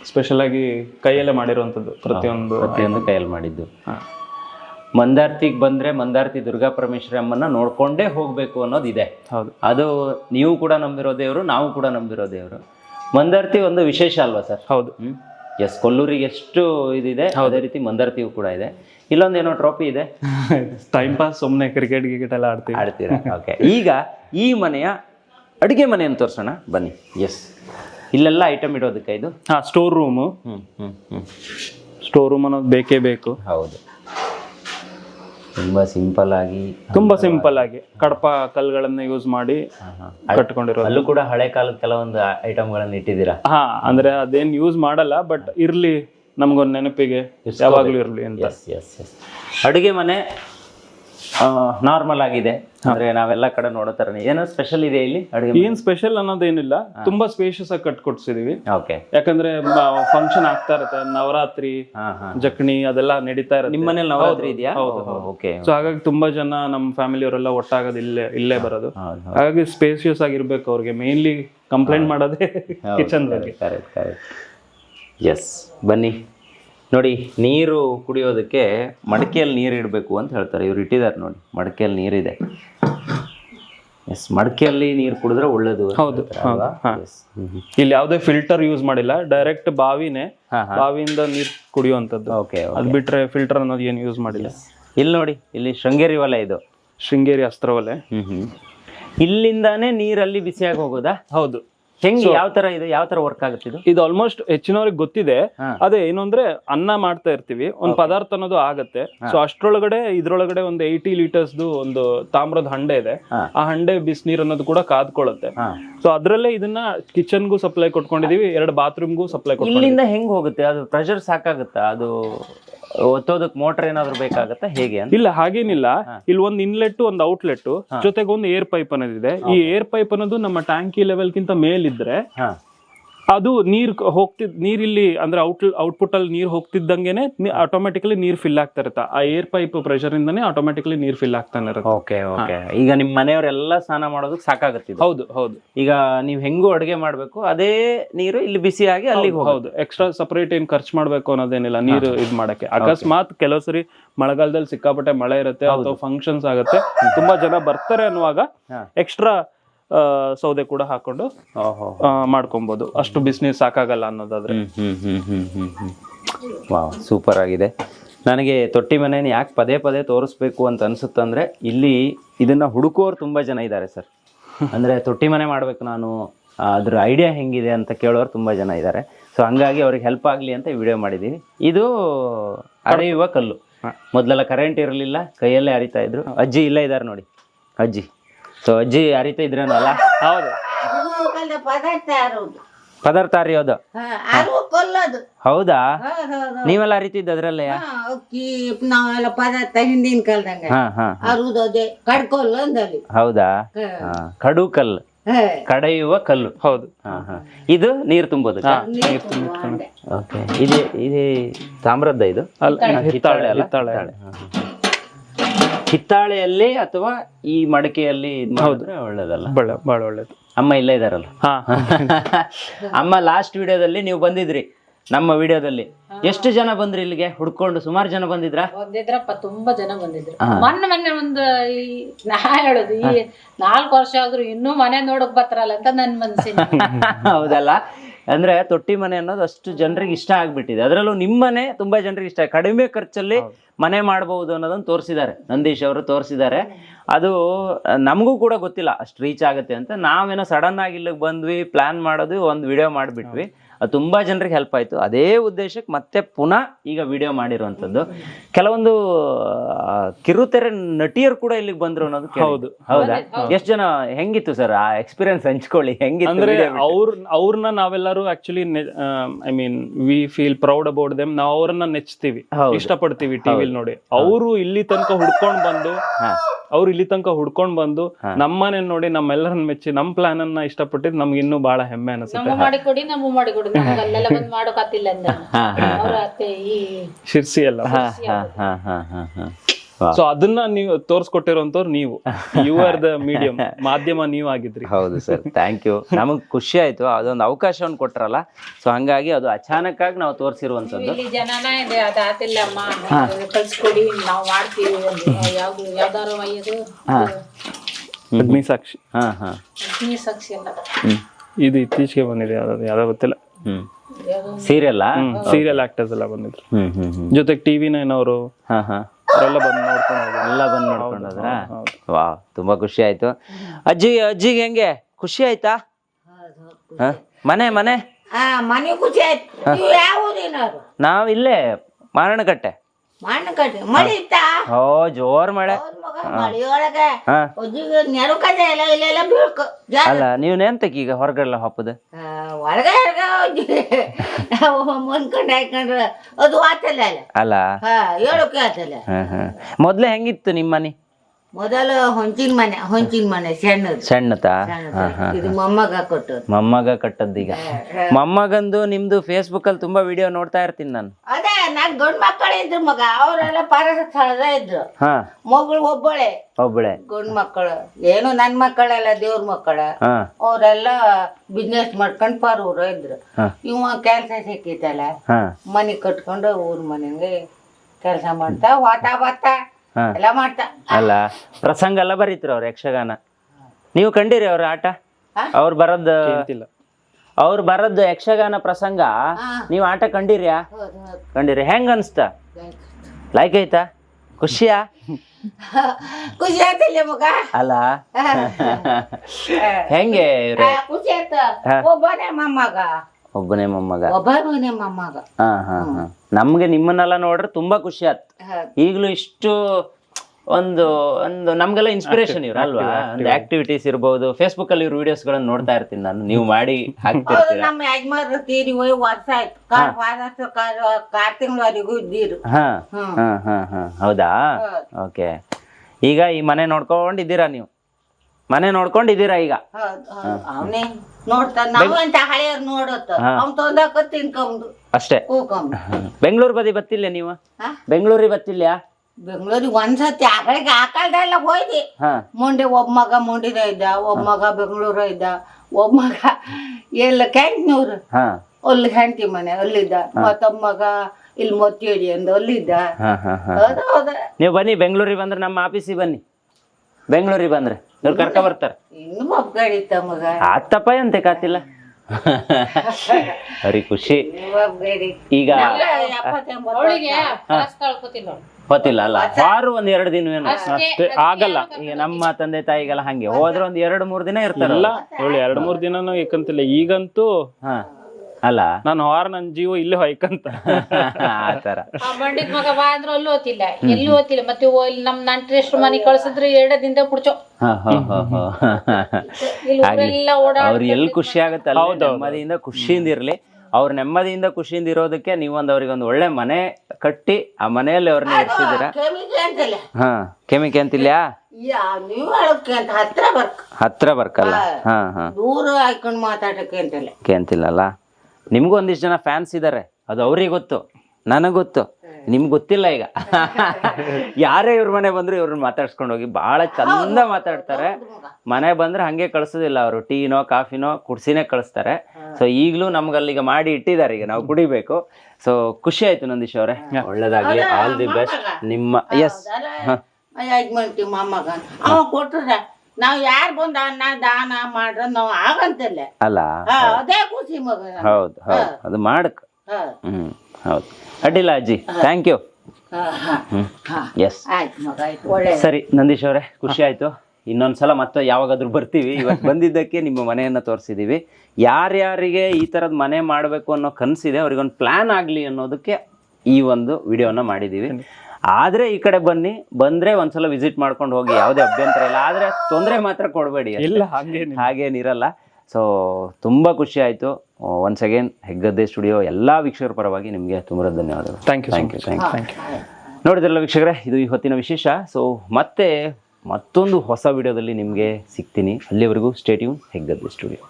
ಸ್ಪೆಷಲಾಗಿ ಕೈಯಲ್ಲೇ ಮಾಡಿರುವಂಥದ್ದು ಪ್ರತಿಯೊಂದು ಪ್ರತಿಯೊಂದು ಕೈಯಲ್ಲಿ ಮಾಡಿದ್ದು. ಹಾ. ಮಂದಾರ್ತಿಗೆ ಬಂದರೆ ಮಂದಾರ್ತಿ ದುರ್ಗಾ ಪರಮೇಶ್ವರಿ ಅಮ್ಮನ್ನ ನೋಡ್ಕೊಂಡೇ ಹೋಗಬೇಕು ಅನ್ನೋದಿದೆ ಹೌದು. ಅದು ನೀವು ಕೂಡ ನಂಬಿರೋ ದೇವರು ನಾವು ಕೂಡ ನಂಬಿರೋ ದೇವರು. ಮಂದಾರ್ತಿ ಒಂದು ವಿಶೇಷ ಅಲ್ವಾ ಸರ್? ಹೌದು. ಎಸ್ ಕೊಲ್ಲೂರಿಗೆ ಎಷ್ಟು ಇದಿದೆ ಅದೇ ರೀತಿ ಮಂದಾರ್ತಿಗೂ ಕೂಡ ಇದೆ. ಇಲ್ಲೊಂದು ಏನೋ ಟ್ರೋಫಿ ಇದೆ? ಟೈಮ್ ಪಾಸ್ ಸುಮ್ಮನೆ ಕ್ರಿಕೆಟ್ ಗಿಕೆಟ್ ಎಲ್ಲ ಆಡ್ತೀವಿ. ಆಡ್ತೀರಾ? ಓಕೆ ಈಗ ಈ ಮನೆಯ ಅಡುಗೆ ಮನೆಯನ್ನು ತೋರಿಸೋಣ. ಬನ್ನಿ. ಎಸ್ ಇಲ್ಲೆಲ್ಲ ಐಟಮ್ ಇಡೋದಕ್ಕೆ ಇದು? ಹಾಂ ಸ್ಟೋರ್ ರೂಮು ಹ್ಞೂ ಹ್ಞೂ ಸ್ಟೋರ್ ರೂಮ್ ಅನ್ನೋದು ಬೇಕೇ ಬೇಕು. ಹೌದು. ತುಂಬಾ ಸಿಂಪಲ್ ಆಗಿ ತುಂಬಾ ಸಿಂಪಲ್ ಆಗಿ ಕಡಪ ಕಲ್ಗಳನ್ನ ಯೂಸ್ ಮಾಡಿ ಕಟ್ಕೊಂಡಿರೋ ಅಲ್ಲೂ ಕೂಡ ಹಳೆ ಕಾಲದ ಕೆಲವೊಂದು ಐಟಮ್ಗಳನ್ನು ಇಟ್ಟಿದ್ದೀರಾ? ಹಾ ಅಂದ್ರೆ ಅದೇನ್ ಯೂಸ್ ಮಾಡಲ್ಲ ಬಟ್ ಇರ್ಲಿ ನಮ್ಗೊಂದು ನೆನಪಿಗೆ ಯಾವಾಗ್ಲೂ ಇರ್ಲಿ ಅಂತ. ಅಡುಗೆ ಮನೆ ನಾರ್ಮಲ್ ಆಗಿದೆ. ಅಂದ್ರೆ ನಾವೆಲ್ಲ ಕಡೆ ನೋಡೋ ತರನೇ. ಏನೋ ಸ್ಪೆಷಲ್ ಇದೆ ಇಲ್ಲಿ ಅಡುಗೆ ಏನ್ ಸ್ಪೆಷಲ್ ಅನ್ನೋದೇನಿಲ್ಲ ತುಂಬಾ ಸ್ಪೇಷಿಯಸ್ ಆಗಿ ಕಟ್ಕೊಡ್ಸಿದೀವಿ. ಓಕೆ ಯಾಕಂದ್ರೆ ಫಂಕ್ಷನ್ ಆಗ್ತಾ ಇರುತ್ತೆ. ನವರಾತ್ರಿ ಜಕ್ಣಿ ಅದೆಲ್ಲ ನಡೀತಾ ಇರುತ್ತೆ. ನಿಮ್ಮ ಮನೇಲಿ ನವರಾತ್ರಿ ಇದೆಯಾ? ಓಕೆ ಸೊ ಹಾಗಾಗಿ ತುಂಬಾ ಜನ ನಮ್ಮ ಫ್ಯಾಮಿಲಿಯವರೆಲ್ಲ ಒಟ್ಟಾಗದ ಇಲ್ಲೇ ಇಲ್ಲೇ ಬರೋದು. ಹಾಗಾಗಿ ಸ್ಪೇಷಿಯಸ್ ಆಗಿರ್ಬೇಕು ಅವ್ರಿಗೆ. ಮೇನ್ಲಿ ಕಂಪ್ಲೇಂಟ್ ಮಾಡೋದೇ ಕಿಚನ್ ಬಗ್ಗೆ. ಕರೆಕ್ಟ್ ಕರೆಕ್ಟ್ ಎಸ್ ಬನ್ನಿ. ನೋಡಿ ನೀರು ಕುಡಿಯೋದಕ್ಕೆ ಮಡಕೆಯಲ್ಲಿ ನೀರು ಇಡಬೇಕು ಅಂತ ಹೇಳ್ತಾರೆ. ಇವ್ರು ಇಟ್ಟಿದ್ದಾರೆ ನೋಡಿ ಮಡಕೆಯಲ್ಲಿ ನೀರಿದೆ. ಎಸ್ ಮಡಕೆಯಲ್ಲಿ ನೀರು ಕುಡಿದ್ರೆ ಒಳ್ಳೇದು ಹೌದು. ಇಲ್ಲಿ ಯಾವುದೇ ಫಿಲ್ಟರ್ ಯೂಸ್ ಮಾಡಿಲ್ಲ ಡೈರೆಕ್ಟ್ ಬಾವಿನೇ ಬಾವಿಯಿಂದ ನೀರು ಕುಡಿಯುವಂಥದ್ದು. ಓಕೆ ಅದು ಬಿಟ್ರೆ ಫಿಲ್ಟರ್ ಅನ್ನೋದು ಏನು ಯೂಸ್ ಮಾಡಿಲ್ಲ. ಇಲ್ಲಿ ನೋಡಿ ಇಲ್ಲಿ ಶೃಂಗೇರಿ ವಲಯ ಇದು. ಶೃಂಗೇರಿ ಅಸ್ತ್ರವಲೆ ಹ್ಮ್ ಹ್ಮ್. ಇಲ್ಲಿಂದಾನೇ ನೀರಲ್ಲಿ ಬಿಸಿಯಾಗಿ ಹೋಗೋದಾ? ಹೌದು. ಹೆಂಗೆ ಯಾವ ತರ ಇದು ಯಾವ ತರ ವರ್ಕ್ ಆಗುತ್ತೆ ಇದು? ಇದು ಆಲ್ಮೋಸ್ಟ್ ಹೆಚ್ಚಿನವ್ರಿಗೆ ಗೊತ್ತಿದೆ. ಅದೇ ಏನು ಅಂದ್ರೆ ಅನ್ನ ಮಾಡ್ತಾ ಇರ್ತೀವಿ. ಒಂದ್ ಪದಾರ್ಥ ಅನ್ನೋದು ಆಗತ್ತೆ. ಸೊ ಅಷ್ಟ್ರೊಳಗಡೆ ಇದ್ರೊಳಗಡೆ ಒಂದು ಏಯ್ಟಿ ಲೀಟರ್ಸ್ದು ಒಂದು ತಾಮ್ರದ ಹಂಡೆ ಇದೆ. ಆ ಹಂಡೆ ಬಿಸಿನೀರ್ ಅನ್ನೋದು ಕೂಡ ಕಾದ್ಕೊಳ್ಳುತ್ತೆ. ಸೊ ಅದ್ರಲ್ಲೇ ಇದನ್ನ ಕಿಚನ್ಗೂ ಸಪ್ಲೈ ಕೊಟ್ಕೊಂಡಿದೀವಿ ಎರಡು ಬಾತ್ರೂಮ್ಗೂ ಸಪ್ಲೈ ಇಲ್ಲಿಂದ ಹೆಂಗ್ ಹೋಗುತ್ತೆ? ಅದು ಪ್ರೆಷರ್ ಸಾಕಾಗುತ್ತಾ? ಅದು ಒತ್ತೋದಕ್ ಮೋಟರ್ ಏನಾದ್ರು ಬೇಕಾಗತ್ತಾ? ಹೇಗೆ ಅಂತ? ಇಲ್ಲ ಹಾಗೇನಿಲ್ಲ. ಇಲ್ಲಿ ಒಂದು ಇನ್ಲೆಟ್ ಒಂದು ಔಟ್ಲೆಟ್ ಜೊತೆಗೆ ಒಂದು ಏರ್ ಪೈಪ್ ಅನ್ನೋದಿದೆ. ಈ ಏರ್ ಪೈಪ್ ಅನ್ನೋದು ನಮ್ಮ ಟ್ಯಾಂಕಿ ಲೆವೆಲ್ಗಿಂತ ಮೇಲಿದ್ರೆ ಹಾ. ಅದು ನೀರ್ ಹೋಗ್ತಿದ್ ನೀರ್ ಇಲ್ಲಿ ಅಂದ್ರೆ ಔಟ್ ಔಟ್ಪುಟ್ ಅಲ್ಲಿ ನೀರ್ ಹೋಗ್ತಿದ್ದಂಗೆನೆ ಆಟೋಮೆಟಿಕಲಿ ನೀರ್ ಫಿಲ್ ಆಗ್ತಾ ಇರುತ್ತೆ. ಆ ಏರ್ ಪೈಪ್ ಪ್ರೆಷರ್ ಇಂದಾನೆ ಆಟೋಮೆಟಿಕಲಿ ನೀರ್ ಫಿಲ್ ಆಗ್ತಾನೆ ಇರುತ್ತೆ. ಓಕೆ ಓಕೆ ಈಗ ನಿಮ್ ಮನೆಯವರೆಲ್ಲ ಸ್ನಾನ ಮಾಡೋದಕ್ಕೆ ಸಾಕಾಗುತ್ತೆ. ಹೌದು ಹೌದು. ಈಗ ನೀವು ಹೆಂಗೂ ಅಡುಗೆ ಮಾಡ್ಬೇಕು ಅದೇ ನೀರು ಇಲ್ಲಿ ಬಿಸಿಯಾಗಿ ಅಲ್ಲಿಗೆ ಹೋಗೋದು ಹೌದು. ಎಕ್ಸ್ಟ್ರಾ ಸಪರೇಟ್ ಏನು ಖರ್ಚು ಮಾಡ್ಬೇಕು ಅನ್ನೋದೇನಿಲ್ಲ ನೀರು ಇದು ಮಾಡಕ್ಕೆ. ಅಕಸ್ಮಾತ್ ಕೆಲವು ಸರಿ ಮಳೆಗಾಲದಲ್ಲಿ ಸಿಕ್ಕಾಪಟ್ಟೆ ಮಳೆ ಇರುತ್ತೆ ಅಥವಾ ಫಂಕ್ಷನ್ಸ್ ಆಗುತ್ತೆ ತುಂಬಾ ಜನ ಬರ್ತಾರೆ ಅನ್ನುವಾಗ ಎಕ್ಸ್ಟ್ರಾ ಸೌದೆ ಕೂಡ ಹಾಕೊಂಡು ಮಾಡ್ಕೊಬಹುದು ಅಷ್ಟು ಬಿಸ್ನೀರ್ ಸಾಕಾಗಲ್ಲ ಅನ್ನೋದಾದ್ರೆ. ವಾವ್ ಸೂಪರ್ ಆಗಿದೆ. ನನಗೆ ತೊಟ್ಟಿ ಮನೇನ ಯಾಕೆ ಪದೇ ಪದೇ ತೋರಿಸ್ಬೇಕು ಅಂತ ಅನ್ಸುತ್ತಂದ್ರೆ ಇಲ್ಲಿ ಇದನ್ನ ಹುಡುಕೋರು ತುಂಬಾ ಜನ ಇದ್ದಾರೆ ಸರ್. ಅಂದ್ರೆ ತೊಟ್ಟಿ ಮನೆ ಮಾಡ್ಬೇಕು ನಾನು ಅದ್ರ ಐಡಿಯಾ ಹೆಂಗಿದೆ ಅಂತ ಕೇಳೋರು ತುಂಬಾ ಜನ ಇದ್ದಾರೆ ಸೊ ಹಂಗಾಗಿ ಅವ್ರಿಗೆ ಹೆಲ್ಪ್ ಆಗಲಿ ಅಂತ ವಿಡಿಯೋ ಮಾಡಿದ್ದೀವಿ ಇದು ಅರೆಯುವ ಕಲ್ಲು. ಮೊದಲೆಲ್ಲ ಕರೆಂಟ್ ಇರಲಿಲ್ಲ ಕೈಯಲ್ಲೇ ಅರಿತಾ ಇದ್ರು. ಅಜ್ಜಿ ಇಲ್ಲೇ ಇದ್ದಾರೆ ನೋಡಿ. ಅಜ್ಜಿ. ಸೊ ಅಜ್ಜಿ ಅರಿತಾ ಇದ್ರೇನು ಅಲ್ಲ? ಹೌದು. ಕಲ್ದ ಪದಾರ್ಥ ಅರಿಯೋದು ಕೊಲ್ಲೋದು ಹೌದಾ? ಹೌದ್ ಹೌದ್ ಹೌದ್. ನೀವೆಲ್ಲ ರೀತಿ ಅದ್ರಲ್ಲೇ? ಹಾ, ಅಕ್ಕಿ ನಾವೆಲ್ಲ ಪದಾರ್ಥ ಹಿಂದಿನ ಕಾಲದಂಗ. ಹಾ ಹಾ ಅರುದು ಅದೇ ಕಡ್ಕೊಲ್ಲ ಅಂದಲ್ಲಿ. ಹೌದಾ? ಹಾ. ಕಡು ಕಲ್ಲು. ಹೇ, ಕಡೆಯುವ ಕಲ್ಲು. ಹೌದು. ಹಾ, ಹಾ. ಇದು ನೀರು ತುಂಬೋದು ನೀರ್ ಹಂಡೆ. ಓಕೆ. ಇದು ಇದು ತಾಮ್ರದ್ದ ಇದು? ಅಲ್ಲ ಹಿತ್ತಾಳೆ ಅಲ್ಲ? ಹಿತ್ತಾಳೆ. ಹಿತ್ತಾಳೆ. ಹಾ, ಹಾ. ಹಿತ್ತಾಳೆಯಲ್ಲಿ ಅಥವಾ ಈ ಮಡಕೆಯಲ್ಲಿ ಒಳ್ಳೇದಲ್ಲ? ಬಹಳ ಬಹಳ ಒಳ್ಳೇದು. ಅಮ್ಮ ಇಲ್ಲೇ ಇದಾರಲ್ಲ? ಹಾ. ಅಮ್ಮ ಲಾಸ್ಟ್ ವಿಡಿಯೋದಲ್ಲಿ ನೀವು ಬಂದಿದ್ರಿ ನಮ್ಮ ವಿಡಿಯೋದಲ್ಲಿ. ಎಷ್ಟು ಜನ ಬಂದ್ರಿ ಇಲ್ಲಿಗೆ? ಹುಡ್ಕೊಂಡು ಸುಮಾರು ಜನ ಬಂದಿದ್ರ? ಬಂದಿದ್ರಪ್ಪ ತುಂಬಾ ಜನ ಬಂದಿದ್ರು. ಮೊನ್ನೆ ಮೊನ್ನೆ ಒಂದು ಈ ನಾ ಹೇಳೋದು ಈ ನಾಲ್ಕು ವರ್ಷ ಆದ್ರೂ ಇನ್ನೂ ಮನೆ ನೋಡಕ್ ಬರ್ತಾರಲ್ಲ ಅಂತ ನನ್ ಮನ್ಸಿನ ಹೌದಲ್ಲ? ಅಂದ್ರೆ ತೊಟ್ಟಿ ಮನೆ ಅನ್ನೋದು ಅಷ್ಟು ಜನರಿಗೆ ಇಷ್ಟ ಆಗ್ಬಿಟ್ಟಿದೆ. ಅದರಲ್ಲೂ ನಿಮ್ಮನೆ ತುಂಬಾ ಜನರಿಗೆ ಇಷ್ಟ. ಕಡಿಮೆ ಖರ್ಚಲ್ಲಿ ಮನೆ ಮಾಡಬಹುದು ಅನ್ನೋದನ್ನ ತೋರಿಸಿದ್ದಾರೆ. ನಂದೀಶ್ ಅವರು ತೋರಿಸಿದ್ದಾರೆ. ಅದು ನಮಗೂ ಕೂಡ ಗೊತ್ತಿಲ್ಲ ಅಷ್ಟು ರೀಚ್ ಆಗುತ್ತೆ ಅಂತ. ನಾವೇನೋ ಸಡನ್ ಆಗಿ ಇಲ್ಲಿಗೆ ಬಂದ್ವಿ ಪ್ಲಾನ್ ಮಾಡೋದು ಒಂದು ವಿಡಿಯೋ ಮಾಡಿಬಿಟ್ವಿ. ಅದು ತುಂಬಾ ಜನರಿಗೆ ಹೆಲ್ಪ್ ಆಯ್ತು. ಅದೇ ಉದ್ದೇಶಕ್ಕೆ ಮತ್ತೆ ಪುನಃ ಈಗ ವಿಡಿಯೋ ಮಾಡಿರುವಂಥದ್ದು. ಕೆಲವೊಂದು ಕಿರುತೆರೆ ನಟಿಯರು ಕೂಡ ಇಲ್ಲಿಗೆ ಬಂದ್ರು ಅನ್ನೋದು. ಹೌದು. ಹೌದಾ? ಎಷ್ಟು ಜನ ಹೆಂಗಿತ್ತು ಸರ್? ಆ ಎಕ್ಸ್ಪೀರಿಯನ್ಸ್ ಹಂಚ್ಕೊಳ್ಳಿ. ಹೆಂಗಿತ್ತು ಅಂದ್ರೆ? ಅವ್ರ ಅವ್ರನ್ನ ನಾವೆಲ್ಲರೂ actually I mean we feel proud about them ನಾವು ಅವ್ರನ್ನ ನೆಚ್ತೀವಿ. ಇಷ್ಟಪಡ್ತೀವಿ ಇಷ್ಟಪಡ್ತೀವಿ ಟಿವಿಲ್ ನೋಡಿ ಅವರು ಇಲ್ಲಿ ತನಕ ಹುಡ್ಕೊಂಡ್ ಬಂದು. ಅವ್ರು ಇಲ್ಲಿ ತನಕ ಹುಡ್ಕೊಂಡ್ ಬಂದು ನಮ್ಮನೆ ನೋಡಿ ನಮ್ಮೆಲ್ಲರನ್ನ ಮೆಚ್ಚಿ ನಮ್ ಪ್ಲಾನ್ ಅನ್ನ ಇಷ್ಟಪಟ್ಟಿದ್ ನಮ್ಗೆ ಇನ್ನೂ ಬಹಳ ಹೆಮ್ಮೆ ಅನಿಸುತ್ತೆ ಮಾಡಿಕೊಡಿ ನಮ್ಮ ಅಲ್ಲೆಲ್ಲ ಬಂದು ಶಿರ್ಸಿ ಅಲ್ಲ ಹಾ, ಹಾ, ಹಾ, ಹಾ, ಹಾ, ಹಾ. ವಾ. ಸೊ ಅದನ್ನ ನೀವು ತೋರಿಸ್ಕೊಟ್ಟಿರೋಂಥವ್ರು ನೀವು. ಯು ಆರ್ ದ ಮೀಡಿಯಂ ಮಾಧ್ಯಮ ನೀವು ಆಗಿದ್ರಿ. ಹೌದು ಸರ್. ಥ್ಯಾಂಕ್ ಯು ನಮಗ್ ಖುಷಿ ಆಯ್ತು. ಅದೊಂದು ಅವಕಾಶವನ್ನು ಕೊಟ್ರಲ್ಲ. ಸೊ ಹಂಗಾಗಿ ಅದು ಅಚಾನಕ್ ಆಗಿ ನಾವು ತೋರಿಸಿರುವಂತದ್ದು ಅಗ್ನಿ ಸಾಕ್ಷಿ. ಹಾ ಹಾ. ಅಗ್ನಿ ಸಾಕ್ಷಿ ಅಲ್ಲ ಇದು ಇತ್ತೀಚೆಗೆ ಬಂದಿದೆ. ಯಾವ್ದು ಯಾವ್ದೋ ಗೊತ್ತಿಲ್ಲ. ಹ್ಮ್. ಸೀರಿಯಲ್ ಸೀರಿಯಲ್ ಆಕ್ಟರ್ಸ್ ಎಲ್ಲ ಬಂದಿದ್ರು. ಹ್ಮ್ ಹ್ಮ್ ಹ್ಮ್. ಜೊತೆಗೆ ಟಿವಿ ನೈನ್ ಅವರು ಹಾ ಹಾ. ಅವರೆಲ್ಲ ಬಂದು ನೋಡ್ಕೊಂಡು ಹೋದ್ರು. ಎಲ್ಲ ಬಂದ್ ನೋಡ್ಕೊಂಡು ಹೋದ್ರ? ಹೌದು. ವಾ ತುಂಬಾ ಖುಷಿ ಆಯ್ತು. ಅಜ್ಜಿ ಅಜ್ಜಿಗೆ ಹೆಂಗೆ? ಖುಷಿ ಆಯ್ತಾ? ಹ? ಮನೆ ಮನೆ? ಆ ಮನೆ ಖುಷಿ ಆಯ್ತು. ನೀವು ಯಾವ ಊರಿನವರು ನಾವ್ ಇಲ್ಲೇ ಮಾರಣಕಟ್ಟೆ ಮಣ್ಣು ಕಟ್ಟಿ ಮಳಿ ಇತ್ತಾ ಓ ಜೋರ್ ಮಳೆ. ಮಳಿಯೊಳಗೆ ಇಲ್ಲೆಲ್ಲ ಬೀಳ್ಕು ಜಾ- ಅಲ್ಲ ಈಗ ಹೊರಗಡೆ ಹಾಪುದು? ಆ, ಒಳಗೆ ಹೊರಗೆ ಒಜ್ಜಿ ನಾವು ಮುಂದ್ಕೊಂಡು ಹಾಕೊಂಡ್ರೆ ಅದು ಆತಲ್ಲ ಅಲ್ಲ? ಹೇಳೋಕೆ ಆತಲ್ಲ? ಮೊದ್ಲೇ ಹೆಂಗಿತ್ತು ನಿಮ್ ಮನೆ ಮೊದಲು ಹೊಂಚಿನ ಮನೆ ಹೊಂಚಿನ ಮನೆ ಸಣ್ಣದು. ಸಣ್ಣತಾ. ಇದು ಮೊಮ್ಮಗ ಕೊಟ್ಟದ್ದು. ಮೊಮ್ಮಗ ಈಗ. ಮೊಮ್ಮಗಂದು ನಿಮ್ದು ಫೇಸ್ಬುಕ್ ಅಲ್ಲಿ ತುಂಬಾ ವಿಡಿಯೋ ನೋಡ್ತಾ ಇರ್ತೀನಿ ನಾನು. ಅದೇ ನಾನ್ ಗಂಡ ಮಕ್ಕಳು ಇದ್ರು ಮಗ. ಅವರೆಲ್ಲ ಪರಸ ಸ್ಥಳದ ಇದ್ರು. ಹಾ. ಮಗಳು ಒಬ್ಬಳೆ. ಒಬ್ಬಳೆ. ಗಂಡ್ ಮಕ್ಕಳು. ಏನು ನನ್ ಮಕ್ಕಳೆಲ್ಲ ದೇವ್ರ ಮಕ್ಕಳ. ಅವರೆಲ್ಲ ಬಿಸ್ನೆಸ್ ಮಾಡ್ಕೊಂಡ್ ಪಾರ್ ಊರ ಇದ್ರು. ಇವ ಕೆಲ್ಸ ಸಿಕ್ಕಿತಲ್ಲ. ಮನೆ ಕಟ್ಕೊಂಡು ಊರ್ ಮನೆಗೆ ಕೆಲಸ ಮಾಡ್ತಾ ವಾತಾ ಬಾತಾ. ಎಲ್ಲ ಮಾಡ್ತಾ. ಅಲ್ಲ ಪ್ರಸಂಗ ಎಲ್ಲ ಬರೀತ್ರಿ ಅವ್ರ ಯಕ್ಷಗಾನ. ನೀವು ಕಂಡಿರಿ ಅವ್ರ ಆಟ? ಅವ್ರು ಬರದ್ ಅವ್ರು ಬರದ್ ಯಕ್ಷಗಾನ ಪ್ರಸಂಗ. ನೀವು ಆಟ ಕಂಡಿರ್ಯಾ? ಹೌದು, ಹೌದು. ಕಂಡಿರಿ. ಹೆಂಗ್ ಅನ್ಸ್ತ? ಲೈಕ್ ಐತಾ ಖುಷಿಯಾ? ಖುಷಿ ಮಗ? ಅಲ್ಲ. ಹೆಂಗೆ ಖುಷಿ ಆಯ್ತ. ಒಬ್ಬನೇ ಮೊಮ್ಮಗ ಒಬ್ಬನೇ ಮೊಮ್ಮಗ. ಒಬ್ಬನೇ ಮೊಮ್ಮಗ. ಹಾ ಹಾ ಹಾ. ನಮ್ಗೆ ನಿಮ್ಮನ್ನೆಲ್ಲ ನೋಡ್ರೆ ತುಂಬಾ ಖುಷಿ ಆತ್. ಈಗಲೂ ಇಷ್ಟು ಒಂದು ಒಂದು ನಮ್ಗೆಲ್ಲ ಇನ್ಸ್ಪಿರೇಷನ್ ಇವ್ರು ಅಲ್ವಾ? ಒಂದು ಆಕ್ಟಿವಿಟೀಸ್ ಇರ್ಬೋದು. ಫೇಸ್ಬುಕ್ ಅಲ್ಲಿ ಇವ್ರ ವಿಡಿಯೋಸ್ ಗಳನ್ನ ನೋಡ್ತಾ ಇರ್ತೀನಿ ನಾನು. ನೀವು ಮಾಡಿ ಹಾಕ್ತಿರ್ತೀರ? ನಮ್ಮ ಯಜಮಾನ್ರು ತೀರಿ ಹೋಗಿ ವರ್ಷ ಆಯ್ತು. ಕಾರ್ ವಾರಷ್ಟು ಕಾರ್ ಕಾರ್ ತಿಂಗಳವರೆಗೂ ಇದ್ದೀರು. ಹಾ ಹ್ಮ್. ಹಾ ಹಾ. ಹಾ ಹೌದಾ. ಓಕೆ ಈಗ ಈ ಮನೆ ನೋಡ್ಕೊಂಡಿದ್ದೀರಾ ನೀವು? ಮನೆ ನೋಡ್ಕೊಂಡಿದ್ದೀರಾ ಈಗ? ಅವನೇ ನೋಡ್ತಾನ. ಹಳೆಯವ್ರು ನೋಡತ್ತ ಹಾ. ಅವ್ನ್ ತೊಂದಾಕ ತಿನ್ಕೊಂಬುದು ಅಷ್ಟೇ. ಬೆಂಗಳೂರ್ ಬೆಂಗಳೂರು ಬದಿ ಬತ್ತಿಲ್ಲ ನೀವು? ಬೆಂಗಳೂರಿಗೆ ಬತ್ತಿಲ್ಲ ಬೆಂಗಳೂರಿಗೆ ಒಂದ್ಸತಿ ಆ ಕಡೆಗೆ ಆ ಕಾಲದೆಲ್ಲ ಹೋಯ್ದಿ. ಹಾ. ಮುಂಡೆ ಒಬ್ಬ ಮಗ ಮುಂಡಿನ ಇದ್ದ ಒಬ್ಬ ಮಗ ಬೆಂಗಳೂರು ಇದ್ದ ಒಬ್ಬ ಮಗ ಎಲ್ಲ ಕ್ಯಾಂಟ್ನೂರು ಹಾ. ಅಲ್ಲಿ ಹೆಂಡತಿ ಮನೆ ಅಲ್ಲಿದ್ದ. ಮತ್ತೊಬ್ಬ ಮಗ ಇಲ್ಲಿ ಮೊತ್ತೇಡಿ ಅಂದ ಅಲ್ಲಿದ್ದ. ಹಾ ಹಾ ಹಾ. ಹೌದು ಹೌದು. ನೀವು ಬನ್ನಿ ಬೆಂಗಳೂರಿಗೆ ಬಂದ್ರೆ ನಮ್ಮ ಆಫೀಸಿಗೆ ಬನ್ನಿ. ಬೆಂಗಳೂರಿಗೆ ಬಂದ್ರೆ. ಇವ್ರು ಕರ್ಕ ಬರ್ತಾರೆ. ಇನ್ನು ಮಗ ಆತಪ್ಪ ಅಂತೆ ಕಾತಿಲ್ಲ. ಅರಿ ಖುಷಿ. ಈಗ ಗೊತ್ತಿಲ್ಲ. ಅಲ್ಲ ವಾರು ಒಂದ್ ಎರಡು ದಿನವೇನು ಅಷ್ಟೇ ಆಗಲ್ಲ. ಈಗ ನಮ್ಮ ತಂದೆ ತಾಯಿಗೆಲ್ಲ ಹಂಗೆ. ಹೋದ್ರೆ ಒಂದ್ ಎರಡು ಮೂರ್ ದಿನ ಇರ್ತಾರಲ್ಲ. ಇಲ್ಲ ಹೇಳಿ ಎರಡ್ ಮೂರ್ ದಿನನೂ ಏಕಂತಿಲ್ಲ ಈಗಂತೂ ಹಾ. ಅಲ್ಲ? ನಾನು ಹೊರ ನನ್ ಜೀವ ಇಲ್ಲೇ ಹೊಯ್ಕಂತ. ಆತರ ಆ ಮಂಡಿದ್ ಮಗ ಬಾ ಅಂದ್ರೆ ಅಲ್ಲೂ ಓತಿಲ್ಲ ಎಲ್ಲೂ ಓತಿಲ್ಲ ಮತ್ತೆ ಓ- ಇಲ್ಲಿ ನಮ್ ನಂಟ್ರೆಸ್ಟ್ ಮನೆ ಕಳ್ಸಿದ್ರೆ ಎರಡ ದಿನದ ಪುಡ್ಚೋ. ಹ, ಹ, ಹಾ, ಹಾ. ಇಲ್ಲಿ ಊರೆಲ್ಲ ಓಡಾಡ ಅವ್ರು ಎಲ್ಲಿ ಖುಷಿ ಆಗುತ್ತೆ ಅಲ್ಲಿ? ನೆಮ್ಮದಿಯಿಂದ ಖುಷಿಯಿಂದ ಇರ್ಲಿ. ಅವ್ರ ನೆಮ್ಮದಿಯಿಂದ ಖುಷಿಯಿಂದ ಇರೋದಕ್ಕೆ ನೀವೊಂದ್ ಅವ್ರಿಗೆ ಒಂದು ಒಳ್ಳೆ ಮನೆ ಕಟ್ಟಿ ಆ ಮನೆಯಲ್ಲಿ ಅವ್ರನ್ನ ಇರ್ಸಿದ್ದೀರಾ ಕೆಮಿಗೆ ಅಂತಲ್ಲ. ಹಾ ಕೆಮಿಕೆ ಅಂತಿಲ್ಲ ಯಾ ನೀವು ಹೇಳೋಕೆ ಅಂತ ಹತ್ರ ಬರ್ಕ. ಹತ್ರ ಬರ್ಕಲ್ಲ? ಹಾ. ಹಾ ದೂರ ಹಾಕೊಂಡು ಮಾತಾಡಕ್ಕೆ ಅಂತಲ್ಲ. ಕೆ ಅಂತಿಲ್ಲಲ್ಲ ನಿಮ್ಗೂ ಒಂದಿಷ್ಟು ಜನ ಫ್ಯಾನ್ಸ್ ಇದ್ದಾರೆ ಅದು ಅವ್ರಿಗೆ ಗೊತ್ತು. ನನಗೆ ಗೊತ್ತು. ನಿಮ್ಗೆ ಗೊತ್ತಿಲ್ಲ ಈಗ. ಯಾರೇ ಇವ್ರ ಮನೆ ಬಂದ್ರು ಇವ್ರನ್ನ ಮಾತಾಡ್ಸ್ಕೊಂಡು ಹೋಗಿ ಬಹಳ ಚಂದ ಮಾತಾಡ್ತಾರೆ. ಮನೆ ಬಂದ್ರೆ ಹಂಗೆ ಕಳ್ಸೋದಿಲ್ಲ ಅವರು. ಟೀನೋ ಕಾಫಿನೋ ಕುಡ್ಸಿನೇ ಕಳಿಸ್ತಾರೆ. ಸೊ ಈಗಲೂ ನಮ್ಗೆ ಅಲ್ಲಿಗೆ ಮಾಡಿ ಇಟ್ಟಿದ್ದಾರೆ. ಈಗ ನಾವು ಕುಡಿಬೇಕು. ಸೊ ಖುಷಿ ಆಯ್ತು ನಂದೀಶ್ ಅವರೇ. ಒಳ್ಳೇದಾಗ್ಲಿ. ಆಲ್ ದಿ ಬೆಸ್ಟ್ ನಿಮ್ಮ ಎಸ್ ನಾವ್ ಯಾರ್ ಬಂದ ಅನ್ನ ದಾನ ಮಾಡ್ರ ನಾವ್ ಆಗಂತಿಲ್ಲ. ಅಲ್ಲ ಅದೇ ಖುಷಿ ಮಗ ಹೌದು ಹೌದು. ಅದು ಮಾಡಕ್. ಹ್ಮ್ ಹೌದು. ಅಡ್ಡಿಲ್ಲ ಅಜ್ಜಿ. ಥ್ಯಾಂಕ್ ಯು ಹಾ, ಹಾ, ಹಾ. ಎಸ್ ಆಯ್ತು ಮಗ ಒಳ್ಳೆ ಸರಿ ನಂದೀಶ್ ಅವರೇ ಖುಷಿ ಆಯ್ತು. ಇನ್ನೊಂದ್ಸಲ ಮತ್ತೆ ಯಾವಾಗಾದ್ರೂ ಬರ್ತೀವಿ. ಇವತ್ತು ಬಂದಿದ್ದಕ್ಕೆ ನಿಮ್ಮ ಮನೆಯನ್ನ ತೋರಿಸಿದ್ದೀವಿ ಯಾರ್ಯಾರಿಗೆ ಈ ಥರದ ಮನೆ ಮಾಡಬೇಕು ಅನ್ನೋ ಕನಸಿದೆ ಅವ್ರಿಗೊಂದು ಪ್ಲ್ಯಾನ್ ಆಗಲಿ ಅನ್ನೋದಕ್ಕೆ ಈ ಒಂದು ವಿಡಿಯೋನ ಮಾಡಿದೀವಿ. ಆದ್ರೆ ಈ ಕಡೆ ಬನ್ನಿ ಬಂದ್ರೆ ಒಂದ್ಸಲ ವಿಸಿಟ್ ಮಾಡ್ಕೊಂಡು ಹೋಗಿ ಯಾವುದೇ ಅಭ್ಯಂತರ ಇಲ್ಲ. ಆದ್ರೆ ತೊಂದರೆ ಮಾತ್ರ ಕೊಡಬೇಡಿ ಇಲ್ಲ ಹಾಗೇನು ಹಾಗೇನಿರಲ್ಲ ಸೊ ತುಂಬಾ ಖುಷಿ ಆಯ್ತು. ಒನ್ಸ್ ಅಗೇನ್ ಹೆಗ್ಗದ್ದೆ ಸ್ಟುಡಿಯೋ ಎಲ್ಲಾ ವೀಕ್ಷಕರ ಪರವಾಗಿ ನಿಮಗೆ ತುಂಬ ಧನ್ಯವಾದಗಳು. Thank you thank you thank you ನೋಡಿದ್ರಲ್ಲ ವೀಕ್ಷಕರೇ ಇದು ಇವತ್ತಿನ ವಿಶೇಷ. ಸೊ ಮತ್ತೆ ಮತ್ತೊಂದು ಹೊಸ ವಿಡಿಯೋದಲ್ಲಿ ನಿಮಗೆ ಸಿಗ್ತೀನಿ. ಅಲ್ಲಿವರೆಗೂ ಸ್ಟೇಟ್ಯೂನ್ ಹೆಗ್ಗದ್ದೆ ಸ್ಟುಡಿಯೋ